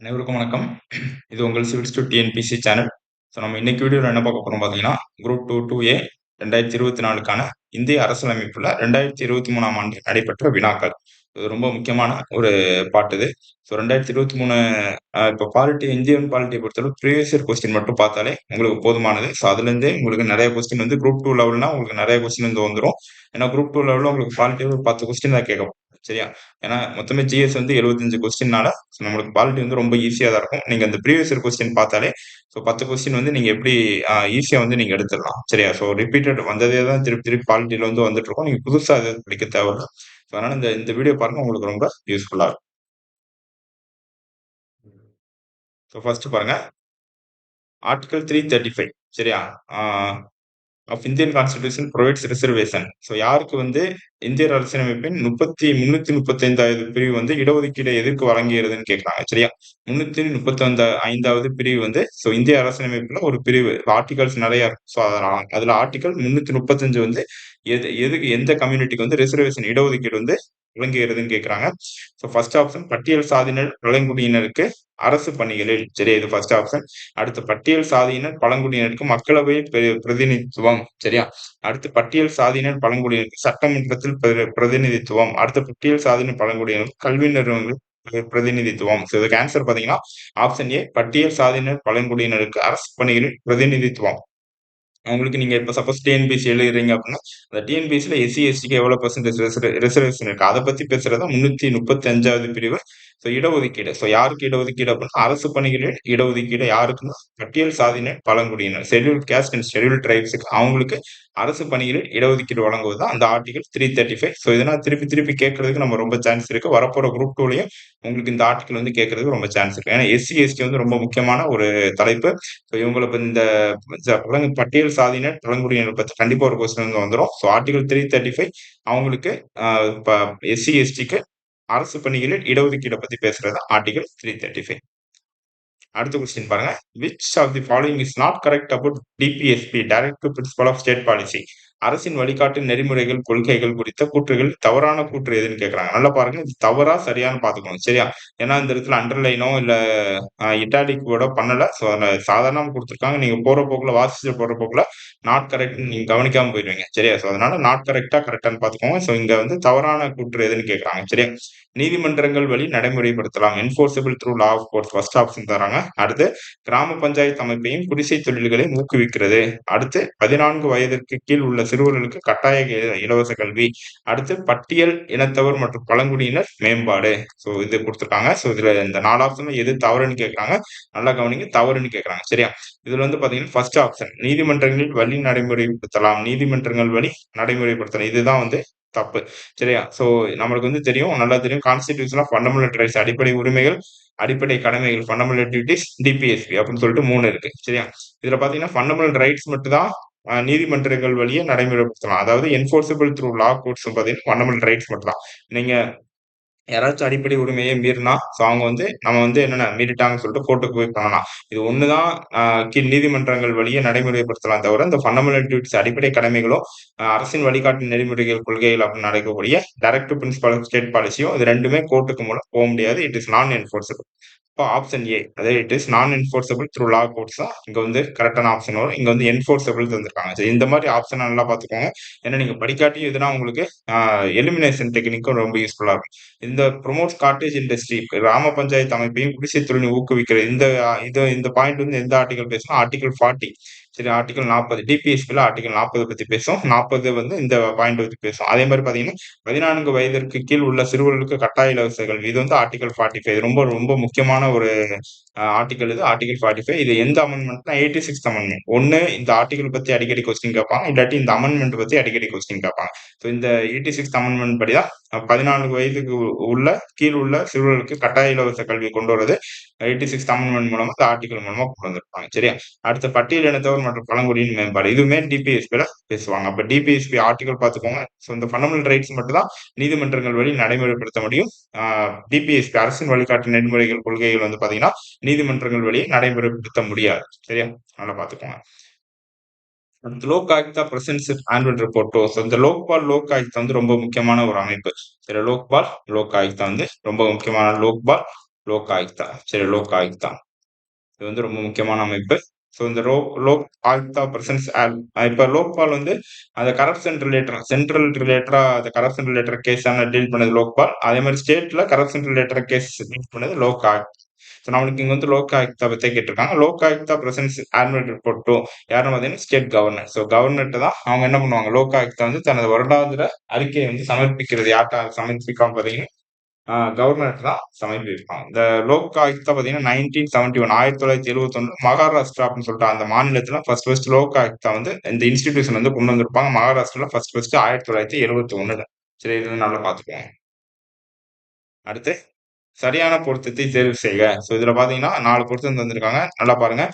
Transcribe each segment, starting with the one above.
அனைவருக்கும் வணக்கம். இது உங்கள் civils to TNPSC channel so நம்ம இன்னைக்கு வீடியோவில் என்ன பார்க்க போகிறோம் பார்த்தீங்கன்னா குரூப் டூ டூ ஏ ரெண்டாயிரத்தி இருபத்தி நாலுக்கான இந்திய அரசியலமைப்பில் ரெண்டாயிரத்தி இருபத்தி மூணாம் ஆண்டு நடைபெற்ற வினாக்கள். இது ரொம்ப முக்கியமான ஒரு பாட்டு இது. ஸோ ரெண்டாயிரத்தி இருபத்தி மூணு இப்போ பாலிட்டி இந்தியன் பாலிட்டியை பொறுத்தவரை ப்ரீவியஸ் இயர் கொஸ்டின் மட்டும் பார்த்தாலே உங்களுக்கு போதுமானது. ஸோ அதுலேருந்தே உங்களுக்கு நிறைய கொஸ்டின் வந்து குரூப் டூ லெவல்னா உங்களுக்கு நிறைய கொஸ்டின் வந்து வந்துடும் ஏன்னா குரூப் டூ லெவலில் உங்களுக்கு பாலிட்டி ஒரு பத்து கொஸ்டின் தான் கேட்கும் சரியா? ஏன்னா மொத்தமே ஜிஎஸ் வந்து எழுபத்தஞ்சு கொஸ்டின்னால நம்மளுக்கு குவாலிட்டி வந்து ரொம்ப ஈஸியாக தான் இருக்கும். நீங்கள் அந்த ப்ரீவியஸ் இயர் கொஸ்டின் பார்த்தாலே ஸோ பத்து கொஸ்டின் வந்து நீங்கள் எப்படி ஈஸியாக வந்து நீங்கள் எடுத்துடலாம். சரியா? ஸோ ரிப்பீட்டட் வந்ததே தான் திருப்பி திருப்பி குவாலிட்டியில் வந்து வந்துட்டு இருக்கோம். நீங்கள் புதுசாக அதை படிக்க தேவையில்ல. ஸோ அதனால் இந்த இந்த வீடியோ பாருங்க. உங்களுக்கு ரொம்ப யூஸ்ஃபுல்லாக இருக்கும். ஸோ ஃபர்ஸ்ட் பாருங்க. ஆர்டிகல் த்ரீ தேர்ட்டி ஃபைவ் சரியா of Indian constitution provides reservation so யாருக்கு வந்து இந்திய அரசியலமைப்பின் முப்பத்தி முன்னூத்தி முப்பத்தி ஐந்தாவது பிரிவு வந்து இடஒதுக்கீடு எதற்கு வழங்குகிறதுன்னு கேட்கறாங்க சரியா? முன்னூத்தி முப்பத்தி ஐந்தாவது பிரிவு வந்து ஸோ இந்திய அரசியலமைப்புல ஒரு பிரிவு ஆர்டிகல்ஸ் நிறைய இருக்கும். ஸோ அதுல ஆர்டிகல் முன்னூத்தி முப்பத்தஞ்சு வந்து எது எதுக்கு எந்த கம்யூனிட்டிக்கு வந்து ரிசர்வேஷன் இடஒதுக்கீடு வந்து விளங்குகிறதுன்னு கேட்குறாங்க ஸோ ஃபர்ஸ்ட் ஆப்ஷன் பட்டியல் சாதியினர் பழங்குடியினருக்கு அரசு பணிகளில். சரி இது ஃபர்ஸ்ட் ஆப்ஷன் அடுத்து பட்டியல் சாதியினர் பழங்குடியினருக்கு மக்களவை பிரதிநிதித்துவம். சரியா? அடுத்து பட்டியல் சாதியினர் பழங்குடியினருக்கு சட்டமன்றத்தில் பிரதிநிதித்துவம். அடுத்து பட்டியல் சாதியினர் பழங்குடியினருக்கு கல்வி நிறுவனங்கள் பிரதிநிதித்துவம். ஸோ இதுக்கு ஆன்சர் பார்த்தீங்கன்னா ஆப்ஷன் ஏ பட்டியல் சாதியினர் பழங்குடியினருக்கு அரசு பணிகளில் பிரதிநிதித்துவம். உங்களுக்கு நீங்க இப்ப சப்போஸ் டிஎன்பிசி எழுதுறீங்க அப்படின்னா அந்த டிஎன்பிசில எஸ்சி எஸ்டிக்கு எவ்வளவு பர்சன்டேஜ் ரிசர்வேஷன் இருக்கு? அதை பத்தி பேசுறதா முன்னூத்தி முப்பத்தி அஞ்சாவது பிரிவு. ஸோ இடஒதுக்கீடு. ஸோ யாருக்கு இடஒதுக்கீடு அப்படின்னா அரசு பணிகளில் இடஒதுக்கீடு யாருக்குன்னா பட்டியல் சாதியினர் பழங்குடியினர். ஷெடியூல் கேஸ்ட் அண்ட் ஷெடியூல் ட்ரைப்ஸுக்கு அவங்களுக்கு அரசு பணிகளில் இடஒதுக்கீடு வழங்குவது அந்த article three thirty five so இதனால் திருப்பி திருப்பி கேட்கறதுக்கு நம்ம ரொம்ப சான்ஸ் இருக்கு. வரப்போற குரூப் டூலையும் உங்களுக்கு இந்த ஆர்டிகல் வந்து கேட்கறதுக்கு ரொம்ப சான்ஸ் இருக்கு. ஏன்னா எஸ்சி எஸ்டி வந்து ரொம்ப முக்கியமான ஒரு தலைப்பு. ஸோ இவங்களுக்கு இந்த பட்டியல் சாதியினர் பழங்குடியினர் பற்றி கண்டிப்பாக ஒரு கொஸ்டின் வந்து வந்துடும் so article three thirty five அவங்களுக்கு எஸ்சி எஸ்டிக்கு அரசு பணிகளில் இடஒதுக்கீடை பற்றி பேசுறது ஆர்டிகல் த்ரீ தேர்ட்டி ஃபைவ் அடுத்த கொஸ்டின் பாருங்க. Which of the following is not correct about DPSP directive principle of state policy அரசின் வழிகாட்டு நெறிமுறைகள் கொள்கைகள் குறித்த கூற்றுகள் தவறான கூற்று எதுன்னு கேட்கறாங்க நல்லா பாருங்க. இது தவறா சரியானு பாத்துக்கணும் சரியா? ஏன்னா இந்த இடத்துல அண்டர்லைனோ இல்ல கூட பண்ணல. ஸோ சாதாரணமா கொடுத்துருக்காங்க. நீங்க போற போக்குல வாசிச்சு போற போக்குல நாட் கரெக்ட் நீங்க கவனிக்காம போயிடுவீங்க சரியா? ஸோ அதனால நாட் கரெக்டா கரெக்டான்னு பாத்துக்கோங்க. ஸோ இங்க வந்து தவறான கூற்று எதுன்னு கேட்கறாங்க சரியா? நீதிமன்றங்கள் வழி நடைமுறைப்படுத்தலாம். Enforceable through law of courts first option தராங்க. அடுத்து கிராம பஞ்சாயத்து அமைப்பையும் குடிசை தொழில்களை ஊக்குவிக்கிறது. அடுத்து பதினான்கு வயதிற்கு கீழ் உள்ள சிறுவர்களுக்கு கட்டாய இலவச கல்வி அடுத்து பட்டியல் இனத்தவர் மற்றும் பழங்குடியினர் மேம்பாடு. ஸோ இது கொடுத்துருக்காங்க. ஸோ இதுல இந்த நாலு ஆப்ஷன் எது தவறுன்னு கேட்கறாங்க நல்லா கவனிங்க. தவறுன்னு கேட்கறாங்க சரியா? இதுல வந்து பாத்தீங்கன்னா ஃபர்ஸ்ட் ஆப்ஷன் நீதிமன்றங்களில் வழி நடைமுறைப்படுத்தலாம். நீதிமன்றங்கள் வழி நடைமுறைப்படுத்தலாம். இதுதான் வந்து தப்பு. சரியா? ஸோ நம்மளுக்கு வந்து தெரியும் நல்லா தெரியும். கான்ஸ்டிடியூஷன் ஆஃப் ஃபண்டமெண்டல் ரைட்ஸ் அடிப்படை உரிமைகள் அடிப்படை கடமைகள் ஃபண்டமெண்டல் டியூட்டிஸ் டிபிஎஸ்பி அப்படின்னு சொல்லிட்டு மூணு இருக்கு. சரியா? இதுல பாத்தீங்கன்னா ஃபண்டமெண்டல் ரைட்ஸ் மட்டும் தான் நீதிமன்றங்கள் வழியே நடைமுறைப்படுத்தலாம். அதாவது என்ஃபோர்சபிள் த்ரூ லா கோர்ட்ஸ் பார்த்தீங்கன்னா ஃபண்டமெண்டல் ரைட்ஸ் மட்டும் தான் நீங்க யாராச்சும் அடிப்படை உரிமையை மீறினா ஸோ அவங்க வந்து நம்ம வந்து என்னென்ன மீறிட்டாங்கன்னு சொல்லிட்டு கோர்ட்டுக்கு போய் பண்ணலாம். இது ஒன்று கீழ் நீதிமன்றங்கள் வழியே நடைமுறைப்படுத்தலாம் தவிர இந்த ஃபண்டமெண்டல் டியூட்டிஸ் அடிப்படை கடமைகளோ அரசின் வழிகாட்டு நெறிமுறைகள் கொள்கைகள் அப்படின்னு நடக்கக்கூடிய டைரக்ட் பிரின்சிபல் ஸ்டேட் பாலிசியும் இது ரெண்டுமே கோர்ட்டுக்கு மூலம் போக முடியாது. இட் இஸ் நான் என்ஃபோர்ஸபிள் இப்போ ஆப்ஷன் ஏ அதே it is non enforceable through law courts தான் இங்கே வந்து கரெக்டான ஆப்ஷன் வரும். இங்கே வந்து என்ஃபோர்ஸபிள் தந்திருக்காங்க. ஸோ இந்த மாதிரி ஆப்ஷன் நல்லா பார்த்துக்கோங்க. ஏன்னா நீங்கள் படிக்காட்டியும் இதுனா உங்களுக்கு எலிமினேஷன் டெக்னிக்கும் ரொம்ப யூஸ்ஃபுல்லாக இருக்கும். இந்த ப்ரொமோட் காட்டேஜ் இண்டஸ்ட்ரி கிராம பஞ்சாயத்து அமைப்பையும் குடிசை தொழில் ஊக்குவிக்கிற இந்த இது இந்த பாயிண்ட் வந்து எந்த ஆர்டிகல் பேசணும் ஆர்டிகல் ஃபார்ட்டி சரி ஆர்டிகல் நாற்பது டிபிஎஸ்பியில் ஆர்டிகல் நாற்பது பற்றி பேசும் நாற்பது வந்து இந்த பாயிண்ட் பத்தி பேசும் அதே மாதிரி பார்த்தீங்கன்னா பதினான்கு வயதிற்கு கீழ் உள்ள சிறுவர்களுக்கு கட்டாய இலவச கல்வி இது வந்து ஆர்டிகல் ஃபார்ட்டி ஃபைவ் ரொம்ப ரொம்ப முக்கியமான ஒரு ஆர்டிகல் இது. ஆர்டிகல் ஃபார்ட்டி ஃபைவ் இது எந்த அமெண்ட்மெண்ட்னா எயிட்டி சிக்ஸ் அமெண்ட்மெண்ட் ஒன்று இந்த ஆர்டிகல் பற்றி அடிக்கடி கொஸ்டின் கேட்பாங்க. இல்லாட்டி இந்த அமெண்ட்மெண்ட் பற்றி அடிக்கடி கொஸ்டின் கேட்பாங்க. ஸோ இந்த எயிட்டி சிக்ஸ் அமெண்ட்மெண்ட் படி தான் பதினான்கு வயதுக்கு உள்ள கீழ் உள்ள சிறுவர்களுக்கு கட்டாய இலவச கல்வி கொண்டு வரது எயிட்டி சிக்ஸ் அமெண்ட்மெண்ட் மூலமா இந்த ஆர்டிகல் மூலமா கொண்டு வந்திருப்பாங்க. சரியா? அடுத்த பட்டியல் இனத்தவர் மற்றும் பழங்குடியின் மேம்பாடு. இதுவுமே டிபிஎஸ்பியில பேசுவாங்க. அப்ப டிபிஎஸ்பி ஆர்டிகல் பார்த்துக்கோங்க. ஸோ இந்த ஃபண்டமெண்டல் ரைட்ஸ் மட்டும் தான் நீதிமன்றங்கள் வழி நடைமுறைப்படுத்த முடியும். டிபிஎஸ்பி அரசின் வழிகாட்டு நெறிமுறைகள் கொள்கைகள் வந்து பாத்தீங்கன்னா நீதிமன்றங்கள் வழியை நடைமுறைப்படுத்த முடியாது. சரியா? நல்லா பாத்துக்கோங்க லோக் ஆயுக்தா பிரசன்ஸ் ஆனுவல் ரிப்போர்ட்டோ இந்த லோக்பால் லோக் ஆயுக்தா வந்து ரொம்ப முக்கியமான ஒரு அமைப்பு. சரி லோக்பால் லோக் ஆயுக்தா வந்து ரொம்ப முக்கியமான லோக்பால் லோக் ஆயுக்தா. சரி லோக் ஆயுக்தா. இது வந்து ரொம்ப முக்கியமான அமைப்பு. ஸோ இந்த ரோ லோக் ஆயுக்தா பிரசன்ஸ் இப்போ லோக்பால் வந்து அந்த கரப்ஷன் ரிலேட்டட் சென்ட்ரல் ரிலேட்டடா அந்த கரப்ஷன் ரிலேட்டட் கேஸான டீல் பண்ணது லோக்பால் அதே மாதிரி ஸ்டேட்ல கரப்ஷன் ரிலேட்டட் கேஸ் டீல் பண்ணது லோக் ஆக்ட் ஸோ நம்மளுக்கு இங்கே வந்து லோக் ஆயுக்தா பற்றி கேட்டிருக்காங்க. Lokayukta presents annual report to பார்த்தீங்கன்னா ஸ்டேட் கவர்னர் ஸோ கவர்னர்ட்டு தான் அவங்க என்ன பண்ணுவாங்க? லோக் ஆயுக்தா வந்து தனது வருடாந்திர அறிக்கையை வந்து சமர்ப்பிக்கிறது. யார்கிட்ட சமர்ப்பிக்காம பார்த்தீங்கன்னா கவர்னர் தான் சமர்ப்பிப்பாங்க இந்த லோக் ஆயுக்தா பார்த்தீங்கன்னா நைன்டீன் செவன்டி ஒன் ஆயிரத்தி தொள்ளாயிரத்தி எழுபத்தொன்னு மகாராஷ்டிரா அப்படின்னு சொல்லிட்டு அந்த மாநிலத்தில் ஃபர்ஸ்ட் ஃபர்ஸ்ட் லோக் ஆயுக்தா வந்து இந்த இன்ஸ்டிடியூஷன் வந்து கொண்டு வந்திருப்பாங்க. மகாராஷ்டிராவில் ஃபர்ஸ்ட் ஃபர்ஸ்ட் ஆயிரத்தி தொள்ளாயிரத்தி எழுபத்தி ஒண்ணுல சரி இது நல்லா பார்த்துக்கோங்க. அடுத்து சரியான பொருத்தத்தை தேர்வு செய்க. ஸோ இதில் பார்த்தீங்கன்னா நாலு பொருத்தம் தந்திருக்காங்க. நல்லா பாருங்க.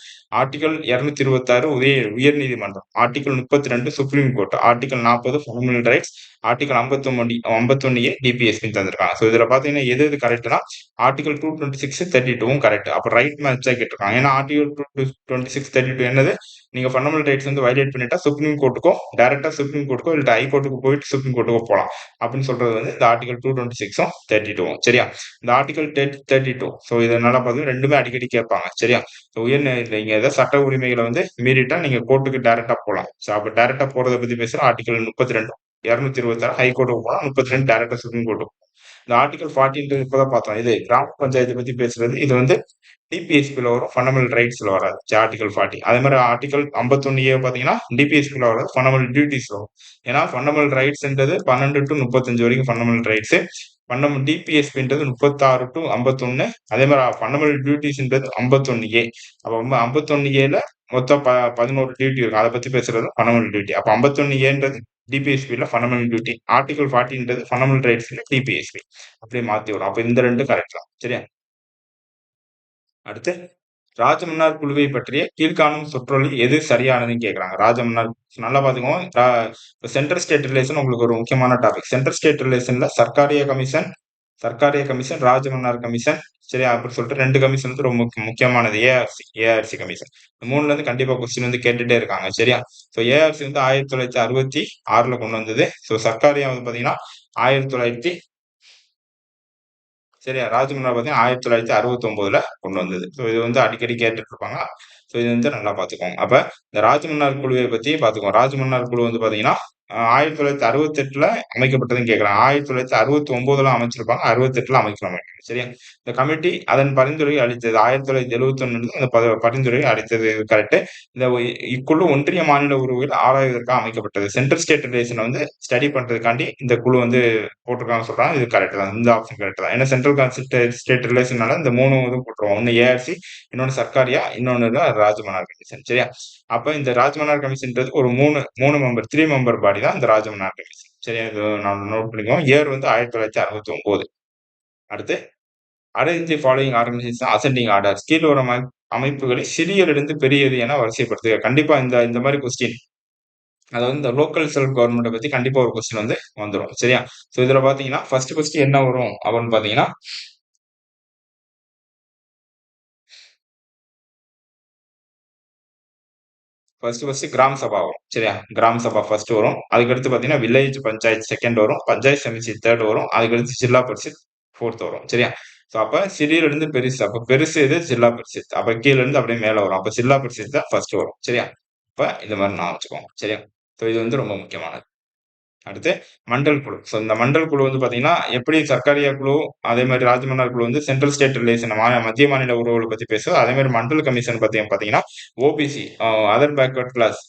ஆர்டிகல் இருநூத்தி இருபத்தாறு உதய உயர் நீதிமன்றம். ஆர்டிகல் முப்பத்தி ரெண்டு சுப்ரீம் கோர்ட் ஆர்டிகல் நாற்பது ஃபார்மல் ரைட்ஸ் ஆர்டிகல் ஐம்பத்தொன்னு ஐம்பத்தொன்னு ஏ டிபிஎஸ்பி தந்திருக்காங்க. ஸோ இதில் பார்த்தீங்கன்னா எது எது கரெக்ட்னா article two twenty six thirty டூவும் கரெக்ட் அப்போ ரைட் மேட்ச் கேட்டிருக்காங்க. ஏன்னா article two twenty six thirty two என்னது? நீங்க ஃபண்டமெண்டல் ரைட்ஸ் வந்து வயலேட் பண்ணிட்டா சுப்ரீம் கோர்ட்டுக்கோ டேரக்டா சுப்ரீம் கோர்ட்டுக்கோ இல்லை ஹை கோர்ட்டுக்கு போயிட்டு சுப்ரீம் கோர்ட்டுக்கோ போகலாம் அப்படின்னு சொல்றது வந்து இந்த ஆர்டிகல் டூ டுவெண்ட்டி சிக்ஸும் தேர்ட்டி டூவும் சரியா? இந்த ஆர்டிகல் தேர்ட்டி டூ ஸோ இதனால பார்த்தீங்கன்னா ரெண்டுமே அடிக்கடி கேட்பாங்க சரியா? ஸோ உயர் நீங்க ஏதாவது சட்ட உரிமைகளை வந்து மீறிட்டா நீங்க கோர்ட்டுக்கு டேரக்டா போகலாம் ஸோ அப்போ டேரக்டா போறதை பத்தி பேசுற ஆர்டிகல் முப்பத்தி ரெண்டு இருநூத்தி இருபத்தி ஆறு ஹை கோர்ட்டுக்கு போகலாம் முப்பத்தி ரெண்டு டேரக்டா சுப்ரீம் கோர்ட்டுக்கு இந்த ஆர்டிகல் ஃபார்ட்டின் இப்போதான் பார்த்தோம். இது கிராம பஞ்சாயத்தை பத்தி பேசுறது. இது வந்து டிபிஎஸ்பியில் வரும் ஃபண்டமெண்டல் ரைட்ஸ்ல வராது. ஆர்டிகல் ஃபார்ட்டி அதே மாதிரி ஆர்டிகல் ஐம்பத்தொன்னு ஏ பார்த்தீங்கன்னா டிபிஎஸ்பியில் வராது ஃபண்டமெண்டல் டியூட்டிஸ் வரும். ஏன்னா ஃபண்டமெண்டல் ரைட்ஸ்ன்றது பன்னெண்டு டு முப்பத்தஞ்சு வரைக்கும் ஃபண்டமெண்டல் ரைட்ஸ் பண்ணம் டிபிஎஸ்பின்றது முப்பத்தாறு டு ஐம்பத்தொன்னு. அதே மாதிரி ஃபண்டமெண்டல் டியூட்டிஸ்ன்றது ஐம்பத்தொன்னு ஏ அப்போ ஐம்பத்தொன்னு ஏல மொத்தம் ப பதினோரு டியூட்டி இருக்கும் அதை பத்தி பேசுறது ஃபண்டமெண்டல் டியூட்டி அப்போ ஐம்பத்தொன்னு ஏன்றது டிபிஎஸ்பியில் ஃபண்டமெண்டல் டியூட்டி ஆர்டிகல் ஃபார்ட்டின்றது ஃபண்டமெண்டல் ரைட்ஸில் டிபிஎஸ்பி அப்படியே மாத்தி விடும் அப்போ இந்த ரெண்டு கரெக்ட் தான். சரியா? அடுத்து ராஜமன்னார் குழுவை பற்றிய கீழ்காணும் சொற்றொழி எது சரியானதுன்னு கேட்குறாங்க ராஜமன்னார் நல்லா பார்த்துக்கோங்க சென்ட்ரல் ஸ்டேட் ரிலேஷன் உங்களுக்கு ஒரு முக்கியமான topic central state ரிலேஷன்ல Sarkaria commission Sarkaria commission Rajamannar commission சரி அப்படின்னு சொல்லிட்டு ரெண்டு கமிஷன் வந்து ரொம்ப முக்கியமானது. ARC ARC commission. மூணுல இருந்து கண்டிப்பா கொஸ்டின் வந்து கேட்டுட்டே இருக்காங்க சரியா? ஸோ ஏஆர்சி வந்து ஆயிரத்தி தொள்ளாயிரத்தி அறுபத்தி ஆறுல கொண்டு வந்தது. ஸோ சர்க்காரியா வந்து பாத்தீங்கன்னா ஆயிரத்தி தொள்ளாயிரத்தி சரியா ராஜமன்னார் பாத்தீங்கன்னா ஆயிரத்தி தொள்ளாயிரத்தி அறுபத்தி ஒன்பதுல கொண்டு வந்தது. ஸோ இது வந்து அடிக்கடி கேட்டுட்டு இருப்பாங்க. ஸோ இது வந்து நல்லா பார்த்துக்கோங்க. அப்போ இந்த ராஜமன்னார் குழுவை பற்றி பார்த்துக்கோங்க. ராஜமன்னார் குழு வந்து பார்த்தீங்கன்னா ஆயிரத்தி தொள்ளாயிரத்தி அறுபத்தெட்டில் அமைக்கப்பட்டதுன்னு கேட்கலாம் ஆயிரத்தி தொள்ளாயிரத்தி அறுபத்தி ஒன்பதுல அமைச்சிருப்பாங்க. அறுபத்தெட்டில் அமைக்கலாம் சரியா? இந்த கமிட்டி அதன் பரிந்துரை அளித்தது. ஆயிரத்தி தொள்ளாயிரத்தி எழுபத்தி அந்த பரிந்துரை அளித்தது கரெக்டு இந்த இக்குழு ஒன்றிய மாநில உறவுகள் ஆராய்வதற்காக அமைக்கப்பட்டது. சென்ட்ரல் ஸ்டேட் ரிலேஷன் வந்து ஸ்டடி பண்ணுறதுக்காண்டி இந்த குழு வந்து போட்டிருக்காங்க சொல்கிறாங்க இது கரெக்ட் தான். இந்த ஆப்ஷன் கரெக்ட் தான். ஏன்னா சென்ட்ரல் ஸ்டேட் ரிலேஷனால இந்த மூணு இது போட்டுருவோம் ஒன்று ஏஆர்சி இன்னொன்று சர்க்காரியா இன்னொன்று ராஜமன்னார் கமிஷன் சரியா? அப்ப இந்த ராஜமன்னார் கமிஷன்ன்றது ஒரு மூணு மூணு மெம்பர் த்ரீ மெம்பர் பாடி தான் இந்த ராஜமன்னார் கமிஷன் சரியா? இது நான் நோட் பண்ணிக்கோ இயர் வந்து ஆயிரத்தி தொள்ளாயிரத்தி அறுபத்தி ஒன்பது அடுத்து arrange following organisation ascending order கீழ் வரும் அமைப்புகளை சிறியரிலிருந்து பெரியது என வரிசைப்படுத்துக. கண்டிப்பா இந்த இந்த மாதிரி கொஸ்டின் அதாவது இந்த லோக்கல் செல்ஃப் கவர்மெண்ட்டை பத்தி கண்டிப்பா ஒரு கொஸ்டின் வந்து வந்துடும் சரியா? ஸோ இதுல பாத்தீங்கன்னா ஃபர்ஸ்ட் ஃபர்ஸ்ட் என்ன வரும் அப்படின்னு பாத்தீங்கன்னா ஃபர்ஸ்ட் ஃபர்ஸ்ட் கிராம சபா வரும். சரியா? கிராம சபா ஃபர்ஸ்ட் வரும். அதுக்கடுத்து பார்த்தீங்கன்னா வில்லேஜ் பஞ்சாயத்து செகண்ட் வரும். பஞ்சாயத்து சமிதி தேர்ட் வரும். அதுக்கடுத்து ஜில்லா பரிஷத் ஃபோர்த் வரும். சரியா? ஸோ அப்போ சிறியிலிருந்து பெருசு. அப்போ பெருசு இது ஜில்லா பரிஷத் அப்போ கீழேருந்து அப்படியே மேலே வரும். அப்போ ஜில்லா பரிஷத் தான் ஃபர்ஸ்ட் வரும். சரியா? அப்போ இந்த மாதிரி நான் வச்சுக்கோங்க சரியா? ஸோ இது வந்து ரொம்ப முக்கியமானது. அடுத்து மண்டல் குழு. ஸோ இந்த மண்டல் குழு வந்து பார்த்தீங்கன்னா எப்படி சர்க்காரியா குழு அதே மாதிரி ராஜமன்னார் குழு வந்து சென்ட்ரல் ஸ்டேட் ரிலேஷன் மத்திய மாநில உறவுகளை பற்றி பேசுவோம் அதே மாதிரி மண்டல் கமிஷன் பற்றி பார்த்தீங்கன்னா ஓபிசி அதர் பேக்வர்ட் கிளாஸ்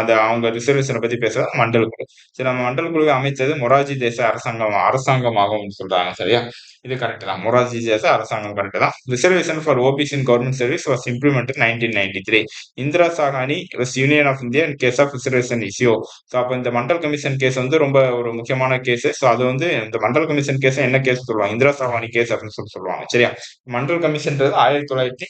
அந்த அவங்க ரிசர்வேஷனை பற்றி பேசுவது மண்டல் குழு. சரி நம்ம மண்டல் குழுவை அமைத்தது மொராஜி தேச அரசாங்கம் அரசாங்கமாகும் சொல்றாங்க சரியா? இது கரெக்ட் தான். மொராஜி தேச அரசாங்கம் கரெக்ட் தான். Reservation for OBC in government service was implement nineteen ninety three Indira Sawhney union of India in case of reservation issue so அப்போ இந்த மண்டல் கமிஷன் கேஸ் வந்து ரொம்ப ஒரு முக்கியமான கேஸ் ஸோ அது வந்து இந்த மண்டல் கமிஷன் கேஸ் என்ன கேஸ் சொல்லுவாங்க? இந்திரா சவானி கேஸ் அப்படின்னு சொல்லி சொல்லுவாங்க. சரியா? மண்டல் கமிஷன்றது ஆயிரத்தி தொள்ளாயிரத்தி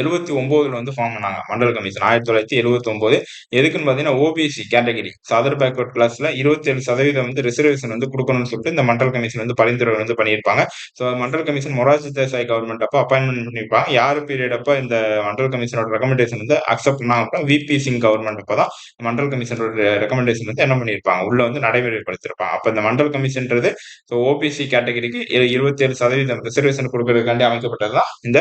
எழுபத்தி ஒன்பதுல வந்து ஃபார்ம் பண்ணாங்க மண்டல் கமிஷன் ஆயிரத்தி தொள்ளாயிரத்தி எழுபத்தி ஒன்பது எதுக்குன்னு பார்த்தீங்கன்னா ஓபிசி கேட்டகரி சாதர் பேக்வர்ட் கிளாஸ்ல இருபத்தி ஏழு சதவீதம் வந்து ரிசர்வேஷன் வந்து கொடுக்கணும்னு சொல்லிட்டு இந்த மண்டல் கமிஷன் வந்து பரிந்துரை வந்து பண்ணியிருப்பாங்க. So Mandal commission Morarji Desai government அப்போ அப்பாயின்மெண்ட் பண்ணியிருப்பாங்க. யார் பீரியட் அப்போ இந்த மண்டல் கமிஷனோட ரெக்கமெண்டேஷன் வந்து அக்செப்ட் பண்ணாங்க விபி சிங் கவர்மெண்ட் அப்போ தான் மண்டல் கமிஷனோட ரெக்கமெண்டேஷன் வந்து என்ன பண்ணியிருப்பாங்க? உள்ள வந்து நடைமுறைப்படுத்திருப்பாங்க அப்போ இந்த மண்டல் கமிஷன்ன்றது ஸோ ஓபிசி கேட்டகரிக்கு இருபத்தேழு சதவீதம் ரிசர்வேஷன் கொடுக்கறதுக்காண்டி அமைக்கப்பட்டது தான் இந்த